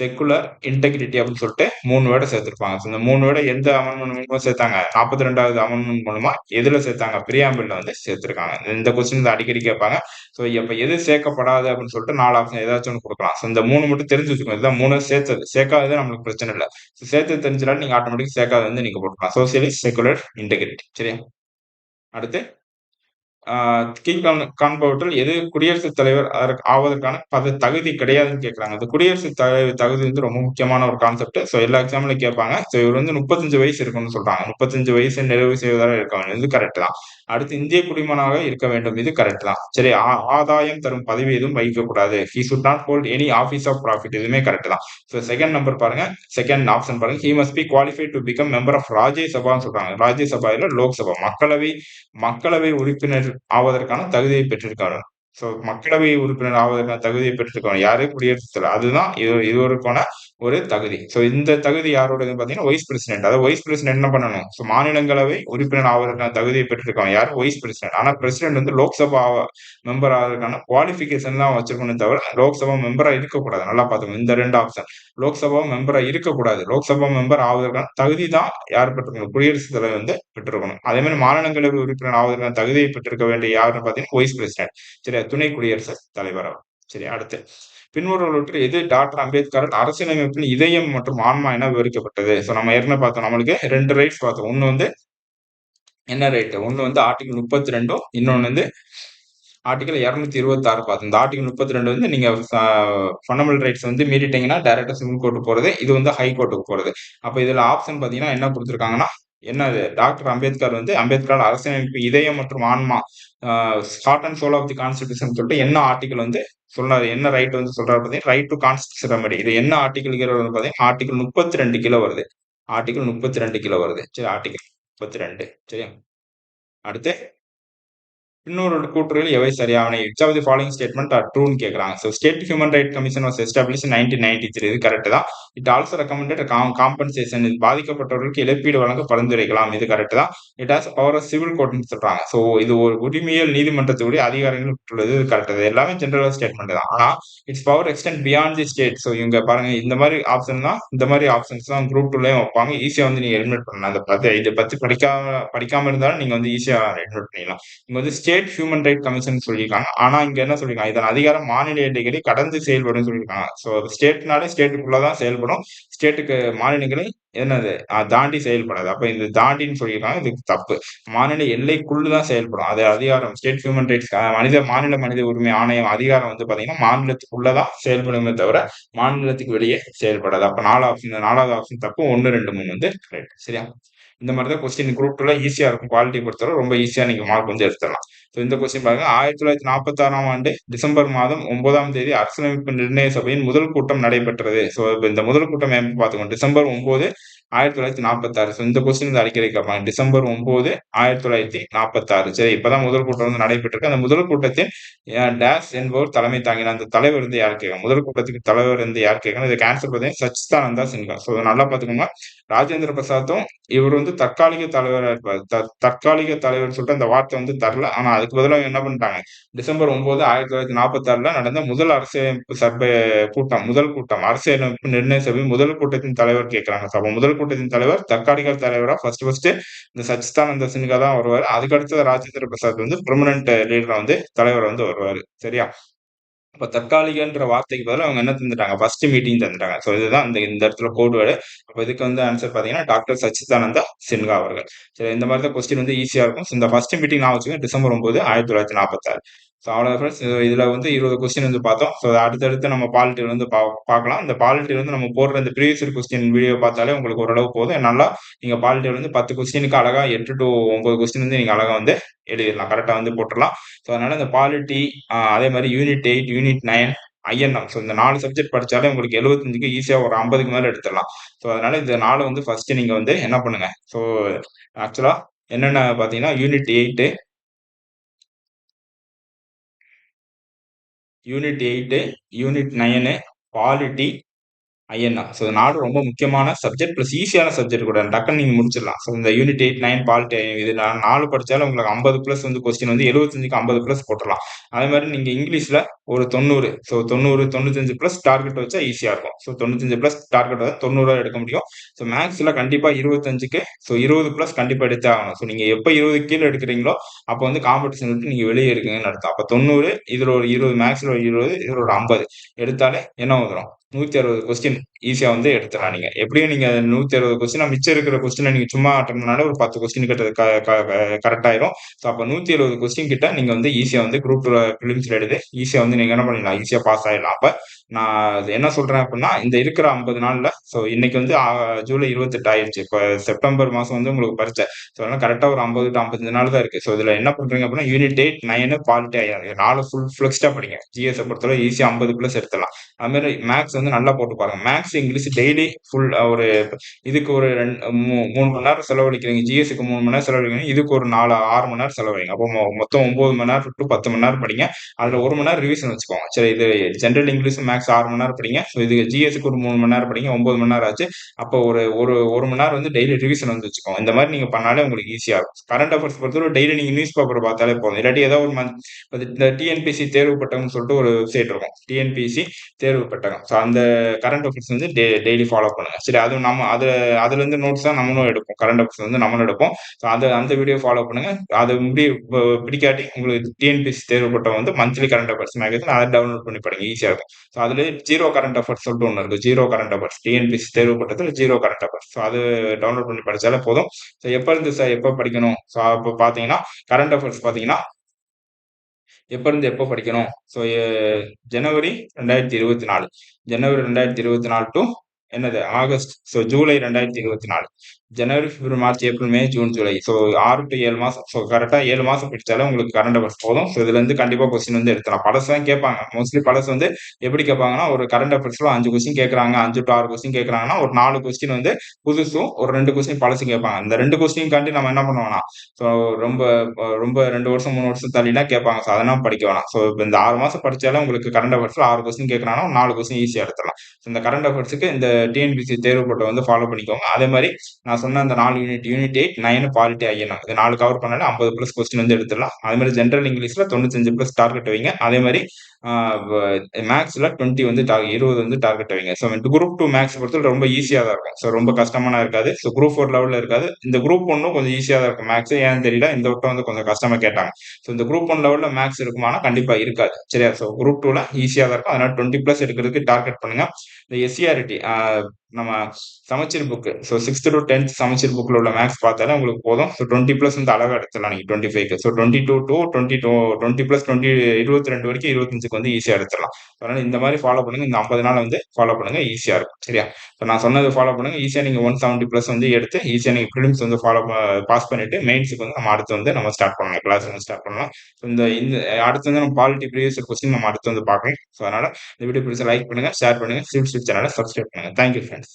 செக்குலர் இன்டெகிரிட்டி அப்படின்னு சொல்லிட்டு மூணு வேர்டை சேர்த்திருப்பாங்க. ஸோ இந்த மூணு வேர்டை எந்த அமெண்ட்மெண்ட் மூலமா சேர்த்தாங்க? நாற்பத்தி ரெண்டாவது அமெண்ட்மெண்ட் மூலமா எதுல சேர்த்தாங்க? பிரியாம்பிள்ல வந்து சேர்த்திருக்காங்க. இந்த கொஸ்டின் அடிக்கடி கேட்பாங்க. ஸோ இப்போ எது சேர்க்கப்படாது அப்படின்னு சொல்லிட்டு நாலு ஆப்ஷன் ஏதாச்சும் ஒன்று கொடுக்கலாம். ஸோ இந்த மூணு மட்டும் தெரிஞ்சு வச்சுக்கோங்க. இதுதான் மூணு சேர்த்தது. சேர்க்காதது நம்மளுக்கு பிரச்சனை இல்லை. ஸோ சேர்த்து தெரிஞ்சாலும் நீங்க ஆட்டோமேட்டிக் சேர்க்காத வந்து நீங்க போட்டுக்கலாம். சோசியலிஸ்ட் செக்குலர் இன்டெகிரிட்டி சரியா? அடுத்து ஆஹ் காண்பவற்றில் எது குடியரசுத் தலைவர் அதற்கு ஆவதற்கான பத தகுதி கிடையாதுன்னு கேட்கறாங்க. அந்த குடியரசுத் தலைவர் தகுதி வந்து ரொம்ப முக்கியமான ஒரு கான்செப்ட் ஸோ எல்லா எக்ஸாம்லையும் கேட்பாங்க. ஸோ இவர் வந்து முப்பத்தஞ்சு வயசு இருக்கும்னு சொல்றாங்க. முப்பத்தஞ்சு வயசு நிறைவு செய்வதாக இருக்க வேண்டும். இது கரெக்ட் தான். அடுத்து இந்திய குடிமகனாக இருக்க வேண்டும். இது கரெக்ட் தான். சரி ஆ- ஆதாயம் தரும் பதவி எதுவும் வகிக்கக்கூடாது. He should not hold any office of profit இதுவுமே கரெக்ட் தான். ஸோ செகண்ட் நம்பர் பாருங்க. செகண்ட் ஆப்ஷன் பாருங்க. He must be qualified to become member of ராஜ்யசபான்னு சொல்றாங்க. ராஜ்யசபாவில் லோக்சபா. மக்களவை மக்களவை உறுப்பினர் ஆவதற்கான தகுதியை பெற்றிருக்காரு ஸோ மக்களவை உறுப்பினர் ஆவதற்கான தகுதியை பெற்றிருக்காங்க யாரு? குடியரசுத் தலைவர். அதுதான் இது இருவருக்கான ஒரு தகுதி. ஸோ இந்த தகுதி யாரோடது பார்த்தீங்கன்னா வைஸ் பிரசிடென்ட் அதாவது வைஸ் பிரசிடென்ட் என்ன பண்ணணும்? ஸோ மாநிலங்களவை உறுப்பினர் ஆவதற்கான தகுதியை பெற்றிருக்காங்க யார்? வைஸ் பிரசிடென்ட் ஆனால் பிரசிடென்ட் வந்து லோக்சபா மெம்பர் ஆவதற்கான குவாலிஃபிகேஷன் தான் வச்சிருக்கணும் தவிர லோக்சபா மெம்பரா இருக்கக்கூடாது. நல்லா பார்த்துக்கணும் இந்த ரெண்டு ஆப்ஷன் லோக்சபா மெம்பரா இருக்கக்கூடாது. லோக்சபா மெம்பர் ஆவதற்கான தகுதி தான் யார் பெற்றிருக்கணும் குடியரசுத் தலைவர் வந்து பெற்றிருக்கணும் அதே மாதிரி மாநிலங்களவை உறுப்பினர் ஆவதற்கான தகுதியை பெற்றிருக்க வேண்டிய யாருன்னு பார்த்தீங்கன்னா வைஸ் பிரசிடென்ட் சரி துணை குடியரசுத் தலைவர் அவர். சரி அடுத்து. பின்வருவற்றில் எது டாக்டர் அம்பேத்கர் அரசியலமைப்பின் இதயம் மற்றும் ஆன்மா என விவரிக்கப்பட்டது? ஸோ நம்ம ஏற்கனவே பார்த்தோம். நம்மளுக்கு ரெண்டு ரைட்ஸ் பார்த்தோம். ஒன்று வந்து என்ன ரைட்டு ஒன்று வந்து ஆர்டிகல் முப்பத்தி ரெண்டும் இன்னொன்று வந்து ஆர்டிகல் இரநூத்தி இருபத்தாறு பார்த்தோம். இந்த ஆர்டிகல் முப்பத்தி ரெண்டு வந்து நீங்கள் ஃபண்டமெண்டல் ரைட்ஸ் வந்து மீறிட்டீங்கன்னா டேரக்டாக சிவில் கோர்ட்டு போகிறது இது வந்து ஹை கோர்ட்டுக்கு போகிறது அப்போ இதில் ஆப்ஷன் பார்த்தீங்கன்னா என்ன கொடுத்துருக்காங்கன்னா என்னது? டாக்டர் அம்பேத்கர் வந்து அம்பேத்கர் அரசியலமைப்பு இதயம் மற்றும் ஆன்மா heart and soul of the constitution சொல்லிட்டு என்ன ஆர்டிகல் வந்து சொல்றாரு என்ன ரைட் வந்து சொல்றாரு பார்த்தீங்கன்னா ரைட் டு கான்ஸ்டியூஷன் ரெமடி இது என்ன ஆர்டிகல் கீழே வருது பார்த்தீங்கன்னா ஆர்டிகல் முப்பத்தி ரெண்டு கிலோ வருது. ஆர்டிகல் முப்பத்தி ரெண்டு கிலோ வருது. சரி ஆர்டிகல் முப்பத்தி ரெண்டு சரியா? அடுத்து இன்னொரு கூற்றுகள் எவை சரியானவை which of the following statement are ட்ரூன்னு கேட்கறாங்க so state human right commission was establish nineteen ninety three இது கரெக்ட் தான். இட் ஆல்சோ ரெக்கமெண்டட் காம்பன்சேஷன் இது பாதிக்கப்பட்டவர்களுக்கு இழப்பீடு வழங்க பரிந்துரைக்கலாம் இது கரெக்ட் தான். இட் ஹாஸ் பவர் சிவில் கோர்ட்னு சொல்றாங்க. ஸோ இது ஒரு உரிமையல் நீதிமன்றத்துடைய அதிகாரங்கள் உள்ளது. இது கரெக்ட் இது எல்லாமே ஜென்ரலாக ஸ்டேட்மெண்ட் தான். ஆனால் it's power extent beyond the state so இவங்க பாருங்க இந்த மாதிரி ஆப்ஷன் தான் இந்த மாதிரி ஆப்ஷன்ஸ் தான் குரூப் டூலையும் வைப்பாங்க. ஈஸியாக வந்து நீங்க எலிமினேட் பண்ணலாம். அதை பத்தி இதை பத்தி படிக்காம படிக்காம இருந்தாலும் நீங்க வந்து ஈஸியாக எலிமினேட் பண்ணிடலாம். இங்க வந்து ஸ்டேட் ஹியூமன் ரைட் கமிஷன் சொல்லியிருக்காங்க. ஆனா இங்க என்ன சொல்லிருக்காங்க இதன் அதிகாரம் மாநில எல்லைகளை கடந்து செயல்படும் சொல்லியிருக்காங்க. ஸோ ஸ்டேட்னாலே ஸ்டேட்டுக்குள்ளதான் செயல்படும். ஸ்டேட்டுக்கு மாநிலங்களை என்னது? தாண்டி செயல்படாது. அப்ப இந்த தாண்டின்னு சொல்லியிருக்காங்க. இது தப்பு. மாநில எல்லைக்குள்ளதான் தான் செயல்படும். அது அதிகாரம். ஸ்டேட் ஹியூமன் ரைட்ஸ் மனித மாநில மனித உரிமை ஆணையம் அதிகாரம் வந்து பாத்தீங்கன்னா மாநிலத்துக்குள்ளதான் செயல்படுமே தவிர மாநிலத்துக்கு வெளியே செயல்படாது. அப்ப நாலு ஆப்ஷன் நாலாவது ஆப்ஷன் தப்பு. ஒன்னு ரெண்டு மூணு வந்து கரெக்ட் சரியா? இந்த மாதிரி தான் கொஸ்டின் குரூப் டூலாம் ஈஸியாக இருக்கும் குவாலிட்டி பொறுத்தவரை ரொம்ப ஈஸியாக நீங்கள் மார்க் வந்து எடுத்துடலாம். ஸோ இந்த கொஸ்டின் பாருங்க. ஆயிரத்தி தொள்ளாயிரத்தி நாற்பத்தாறாம் ஆண்டு டிசம்பர் மாதம் ஒன்பதாம் தேதி அரசியலமைப்பு நிர்ணய சபையின் முதல் கூட்டம் நடைபெற்றது. ஸோ இந்த முதல் கூட்டம் எப்போ பார்த்துக்கோங்க டிசம்பர் ஒன்பது ஆயிரத்தி தொள்ளாயிரத்தி நாற்பத்தாறு. ஸோ இந்த கொஸ்டின் வந்து அடிக்கடி கேட்பாங்க. டிசம்பர் ஒன்பது ஆயிரத்தி தொள்ளாயிரத்தி நாற்பத்தாறு. சரி இப்பதான் முதல் கூட்டம் வந்து நடைபெற்றிருக்கு. அந்த முதல் கூட்டத்தின் டேஸ் என்பவர் தலைமை தாங்கின அந்த தலைவர் வந்து யார் கேட்கணும்? முதல் கூட்டத்துக்கு தலைவர் வந்து யார் கேட்கணும்? இதுக்கு கேன்சல் பார்த்தீங்கன்னா சச்சிதானந்தா சின்ஹா. ஸோ நல்லா பார்த்துக்கோங்க. ராஜேந்திர பிரசாத்தும் இவர் வந்து தற்காலிக தலைவராக இருப்பார் தற்காலிக தலைவர் சொல்லிட்டு அந்த வார்த்தை வந்து தரல. ஆனா அதுக்கு பதிலாக என்ன பண்ணிட்டாங்க? டிசம்பர் ஒன்பது ஆயிரத்தி தொள்ளாயிரத்தி நாற்பத்தி ஆறுல நடந்த முதல் அரசியலமைப்பு சபை கூட்டம் முதல் கூட்டம் அரசியலமைப்பு நிர்ணய சபை முதல் கூட்டத்தின் தலைவர் கேட்கிறாங்க. சபை முதல் கூட்டத்தின் தலைவர் தற்காலிக தலைவரா? ஃபர்ஸ்ட் ஃபர்ஸ்ட் இந்த சச்சிதானந்த சின்கா தான் வருவார். அதுக்கு அடுத்தது ராஜேந்திர பிரசாத் வந்து பெர்மனன்ட் லீடரா வந்து தலைவர் வந்து வருவார். சரியா? அப்ப தற்காலிகன்ற வார்த்தைக்கு பதிலாக அவங்க என்ன தந்துட்டாங்க? ஃபர்ஸ்ட் மீட்டிங் தந்துட்டாங்க. ஸோ இதுதான் இந்த இந்த இடத்துல கோட் வேர்டு அப்போ இதுக்கு வந்து ஆன்சர் பார்த்தீங்கன்னா டாக்டர் சச்சிதானந்தா சின்ஹா அவர்கள். சரி இந்த மாதிரி தான் கொஸ்டின் வந்து ஈஸியாக இருக்கும். ஸோ இந்த ஃபர்ஸ்ட் மீட்டிங் நான் வச்சுக்கேன் டிசம்பர் ஒன்பது ஆயிரத்தி தொள்ளாயிரத்தி நாற்பத்தாறு ஸோ அவ்வளோ ஃப்ரெண்ட்ஸ் இதில் வந்து இருபது கொஸ்டின் வந்து பார்த்தோம். ஸோ அடுத்தடுத்து நம்ம பாலிட்டியில் வந்து பா பார்க்கலாம். இந்த பாலிட்டியில் வந்து நம்ம போடுற இந்த ப்ரீவியஸ் கொஸ்டின் வீடியோ பார்த்தாலே உங்களுக்கு ஓரளவு போதும். நல்லா நீங்கள் பாலிட்டியில் வந்து பத்து கொஸ்டினுக்கு அழகாக எட்டு டு ஒன்பது கொஸ்டின் வந்து நீங்கள் அழகாக வந்து எழுதிடலாம். கரெக்டாக வந்து போட்டுடலாம். ஸோ அதனால் இந்த பாலிட்டி அதே மாதிரி unit eight unit nine INM so இந்த நாலு சப்ஜெக்ட் படித்தாலே உங்களுக்கு எழுபத்தஞ்சுக்கு ஈஸியாக ஒரு ஐம்பதுக்கு மேலே எடுத்துடலாம். ஸோ அதனால் இந்த நாலு வந்து ஃபஸ்ட்டு நீங்கள் வந்து என்ன பண்ணுங்கள் ஸோ ஆக்சுவலாக என்னென்ன பார்த்தீங்கன்னா unit eight unit eight unit nine polity INR so நாடு ரொம்ப முக்கியமான சப்ஜெக்ட் ப்ளஸ் ஈஸியான சப்ஜெக்ட் கூட. டக்குன்னு நீங்கள் முடிச்சிடலாம். ஸோ இந்த யூனிட் எயிட் நைன் பாலிட்டி இது நான் நாலு படித்தாலும் உங்களுக்கு ஐம்பது ப்ளஸ் வந்து கொஸ்டின் வந்து எழுபத்தஞ்சுக்கு ஐம்பது ப்ளஸ் போட்டுடலாம். அதே மாதிரி நீங்கள் இங்கிலீஷில் ஒரு தொண்ணூறு. ஸோ தொண்ணூறு தொண்ணூத்தஞ்சு ப்ளஸ் டார்கெட் வச்சா ஈஸியாக இருக்கும். ஸோ தொண்ணூத்தஞ்சு ப்ளஸ் டார்கெட் வந்து தொண்ணூறு எடுக்க முடியும். ஸோ மேக்ஸில் கண்டிப்பாக இருபத்தஞ்சுக்கு ஸோ இருபது ப்ளஸ் கண்டிப்பாக எடுத்தே ஆகணும். ஸோ நீங்கள் எப்போ இருபது கீழே எடுக்கிறீங்களோ அப்போ வந்து காம்படிஷன் விட்டு நீங்கள் வெளியே இருக்குங்கன்னு அர்த்தம். அப்போ தொண்ணூறு இதில் ஒரு இருபது மேக்ஸில் ஒரு இருபது இதில் ஒரு ஐம்பது. எடுத்தாலே என்ன வந்துடும் நூத்தி அறுபது கொஸ்டின் ஈஸியா வந்து எடுத்துடலாம் நீங்க. எப்படியும் நீங்க நூத்தி அறுபது கொஸ்டின் மிச்சம் இருக்கிற கொஸ்டினை நீங்க சும்மா அட்டன் பண்ணாலே ஒரு பத்து கொஸ்டின் கிட்ட கரெக்ட் ஆயிரும். ஸோ அப்போ நூத்தி எழுபது கொஸ்டின் கிட்ட நீங்க வந்து ஈஸியா வந்து குரூப் டூ பிலிம்ஸ்ல எடுத்து ஈஸியா வந்து நீங்க என்ன பண்ணிடலாம்? ஈஸியா பாஸ் ஆயிடலாம். அப்ப நான் என்ன சொல்றேன் அப்படின்னா இந்த இருக்கிற ஐம்பது நாள்ல ஸோ இன்னைக்கு வந்து ஜூலை இருபத்தெட்டு ஆயிடுச்சு இப்போ செப்டம்பர் மாசம் வந்து உங்களுக்கு பரிச்சை ஸோ அதனால கரெக்டா ஒரு ஐம்பது டு ஐம்பத்தஞ்சு நாள் தான் இருக்கு. ஸோ இதுல என்ன பண்றீங்க அப்படின்னா யூனிட் எயிட் நைனு பாலிட்டி நாலு ஃபுல் ஃபிளெக்ஸ்டா படிங்க. ஜிஎஸ் பொறுத்தவரை ஈஸியா ஐம்பது பிளஸ் எடுத்துடலாம். அது மாதிரி மேக்ஸ் வந்து நல்லா போட்டு பாருங்க. மேக்ஸ் இங்கிலீஷ் டெய்லி ஃபுல் ஒரு இதுக்கு ஒரு ரெண்டு மூணு மணி நேரம் செலவழிக்கிறீங்க ஜிஎஸ்க்கு மூணு மணி நேரம் செலவழிக்கிறீங்க இதுக்கு ஒரு நாலு ஆறு மணி நேரம் செலவழிங்க அப்போ மொத்தம் ஒன்பது மணி நேரம் டு பத்து மணி நேரம் படிங்க அதில் ஒரு மணி நேரம் ரிவிஷன் வச்சுக்கோங்க சரி இது ஜென்ரல் இங்கிலீஷ் மேக்ஸ் ஆறு மணி நேரம் படிங்க ஸோ இது ஜிஎஸ்க்கு ஒரு மூணு மணி நேரம் படிங்க ஒன்பது மணி நேரம் ஆச்சு அப்போ ஒரு ஒரு ஒரு மணி நேரம் வந்து டெய்லி ரிவிஷன் வந்து வச்சுக்கோங்க இந்த மாதிரி நீங்கள் பண்ணாலே உங்களுக்கு ஈஸியாக இருக்கும் கரண்ட் அஃபேர்ஸ் பொறுத்தவரை டெய்லி நீங்கள் நியூஸ் பேப்பர் பார்த்தாலே போதும் இல்லாட்டி ஏதாவது ஒரு மந்த் இந்த டிஎன்பிசி தேர்வு பட்டம்னு சொல்லிட்டு ஒரு வெப்சைட் இருக்கும் டிஎன்பிசி தேர்வு பட்டகம் ஸோ அந்த கரண்ட் அஃபேர்ஸ் வந்து டே டெய்லி ஃபாலோ பண்ணுங்க. சரி அது நம்ம அது அதுலேருந்து நோட்ஸ் தான் நம்மளும் எடுப்போம். கரண்ட் அஃபேர்ஸ் வந்து நம்மளும் எடுப்போம். ஸோ அந்த அந்த வீடியோ ஃபாலோ பண்ணுங்க. அது முடி பிடிக்காட்டி உங்களுக்கு டிஎன்பிசி தேர்வுப்பட்ட வந்து மந்த்லி கரண்ட் அஃபேர்ஸ் மேகசின் அதை டவுன்லோட் பண்ணி படிங்க. ஈஸியாக இருக்கும். ஸோ அதுல ஜீரோ கரண்ட் அஃபேர்ஸ் சொல்லிட்டு ஒன்று இருக்கு. ஜீரோ கரண்ட் அஃபேர்ஸ் டிஎன்பிசி தேர்வு ஜீரோ கரண்ட் அஃபேர்ஸ் ஸோ அது டவுன்லோட் பண்ணி படித்தாலே போதும். ஸோ எப்போ இருந்து சார் எப்போ படிக்கணும்? ஸோ அப்போ பார்த்தீங்கன்னா கரண்ட் அஃபேர்ஸ் பார்த்தீங்கன்னா எப்போ இருந்து எப்போ படிக்கணும்? ஸோ ஜனவரி ரெண்டாயிரத்தி இருபத்தி நாலு. ஜனவரி ரெண்டாயிரத்தி இருபத்தி நாலு டு என்னது? ஆகஸ்ட். ஸோ ஜூலை ரெண்டாயிரத்தி இருபத்தி நாலு. ஜனவரி பிப்ரவரி மார்ச் ஏப்ரல் மே ஜூன் ஜூலை. ஸோ ஆறு டு ஏழு மாதம் ஸோ கரெக்டாக ஏழு மாதம் படித்தாலும் உங்களுக்கு கரண்ட் அஃபேர்ஸ் போதும். ஸோ இதுலேருந்து கண்டிப்பாக கொஸ்டின் வந்து எடுத்துலாம் பழசு தான் கேட்பாங்க. மோஸ்ட்லி பழசு வந்து எப்படி கேட்பாங்கன்னா ஒரு கரண்ட் அஃபேர்ஸில் அஞ்சு கொஸ்டின் கேட்குறாங்க. அஞ்சு டு ஆறு கொஸ்டின் கேட்குறாங்கன்னா ஒரு நாலு கொஸ்டின் வந்து புதுசும் ஒரு ரெண்டு கொஸ்டின் பழசு கேட்பாங்க. இந்த ரெண்டு கொஸ்டின் காண்டி நம்ம என்ன பண்ணுவோம்னா ஸோ ரொம்ப ரொம்ப ரெண்டு வருஷம் மூணு வருஷம் தள்ளினா கேட்பாங்க. ஸோ அதெல்லாம் படிக்க வேணாம். ஸோ இப்போ இந்த ஆறு மாதம் படித்தாலும் உங்களுக்கு கரண்ட் அஃபேர்ஸில் ஆறு கொஸ்டின் கேட்குறாங்கன்னா நாலு கொஸ்டின் ஈஸியாக எடுத்துடலாம். ஸோ இந்த கரண்ட் அஃபேர்ஸுக்கு இந்த டிஎன்பிசி தேர்வு போட்டை வந்து ஃபாலோ பண்ணிக்கோங்க. அதே மாதிரி நான் சொன்ன அந்த நாலு unit unit eight nine polity INM இது நாலு கவர் பண்ணாலே ஐம்பது ப்ளஸ் கொஸ்டின் வந்து எடுத்துடலாம். அதே மாதிரி ஜென்ரல் இங்கிலீஷ்ல தொண்ணூத்தஞ்சு ப்ளஸ் டார்கெட் வைங்க. அதே மாதிரி மேக்ஸ்ல டுவெண்ட்டி வந்து இருபது வந்து டார்கெட் வைங்க. ஸோ குரூப் டூ மேக்ஸ் பொறுத்தவரை ரொம்ப ஈஸியாக தான் இருக்கும். ஸோ ரொம்ப கஷ்டமான இருக்காது. ஸோ குரூப் ஃபோர் லெவலில் இருக்காது. இந்த குரூப் ஒன்றும் கொஞ்சம் ஈஸியாக தான் இருக்கும். மேக்ஸ் ஏன்னு தெரியல. இந்த வட்டம் வந்து கொஞ்சம் கஷ்டமாக கேட்டாங்க. ஸோ இந்த குரூப் ஒன் லெவலில் மேக்ஸ் இருக்குமானா கண்டிப்பாக இருக்காது. சரியா? ஸோ குரூப் டூவில் ஈஸியாக தான் இருக்கும். அதனால் டுவெண்ட்டி ப்ளஸ் எடுக்கிறதுக்கு டார்கெட் பண்ணுங்க. இந்த எஸ்சிஆர்டி நம்ம சமச்சீர் book so sixth to tenth சமச்சீர் புக்கில் உள்ள மேக்ஸ் பார்த்தாலே உங்களுக்கு போதும். ஸோ டுவெண்ட்டி ப்ளஸ் வந்து அழகாக எடுத்துடலாம் நீங்கள் twenty five so twenty two two twenty two twenty plus twenty இருபத்தி ரெண்டு வரைக்கும் இருபத்தஞ்சு மெயின்ஸுக்கு வந்து ஈஸியாக எடுத்துடலாம். அதனால இந்த மாதிரி ஃபாலோ பண்ணுங்க. இந்த 50 நாள் வந்து ஃபாலோ பண்ணுங்க. ஈஸியாக இருக்கும். சரியா? இப்போ நான் சொன்னது ஃபாலோ பண்ணுங்க. ஈஸியா நீங்க 170 பிளஸ் வந்து எடுத்து ஈஸியாக நீங்கள் ஃபிலிம்ஸ் வந்து ஃபாலோ பாஸ் பண்ணிட்டு மெயின்ஸுக்கு வந்து நம்ம அடுத்து வந்து நம்ம ஸ்டார்ட் பண்ணலாம். கிளாஸ் வந்து ஸ்டார்ட் பண்ணலாம். இந்த இந்த அடுத்து வந்து நம்ம பாலிட்டி ப்ரீவியஸ் கொஸ்டின் நம்ம அடுத்து வந்து பார்க்கலாம். ஸோ அதனால் இந்த வீடியோ பிடிச்சா லைக் பண்ணுங்க, ஷேர் பண்ணுங்க, சிவில் ஸ்ட்ரீட் சேனல சப்ஸ்கிரைப் பண்ணுங்க. Thank you friends.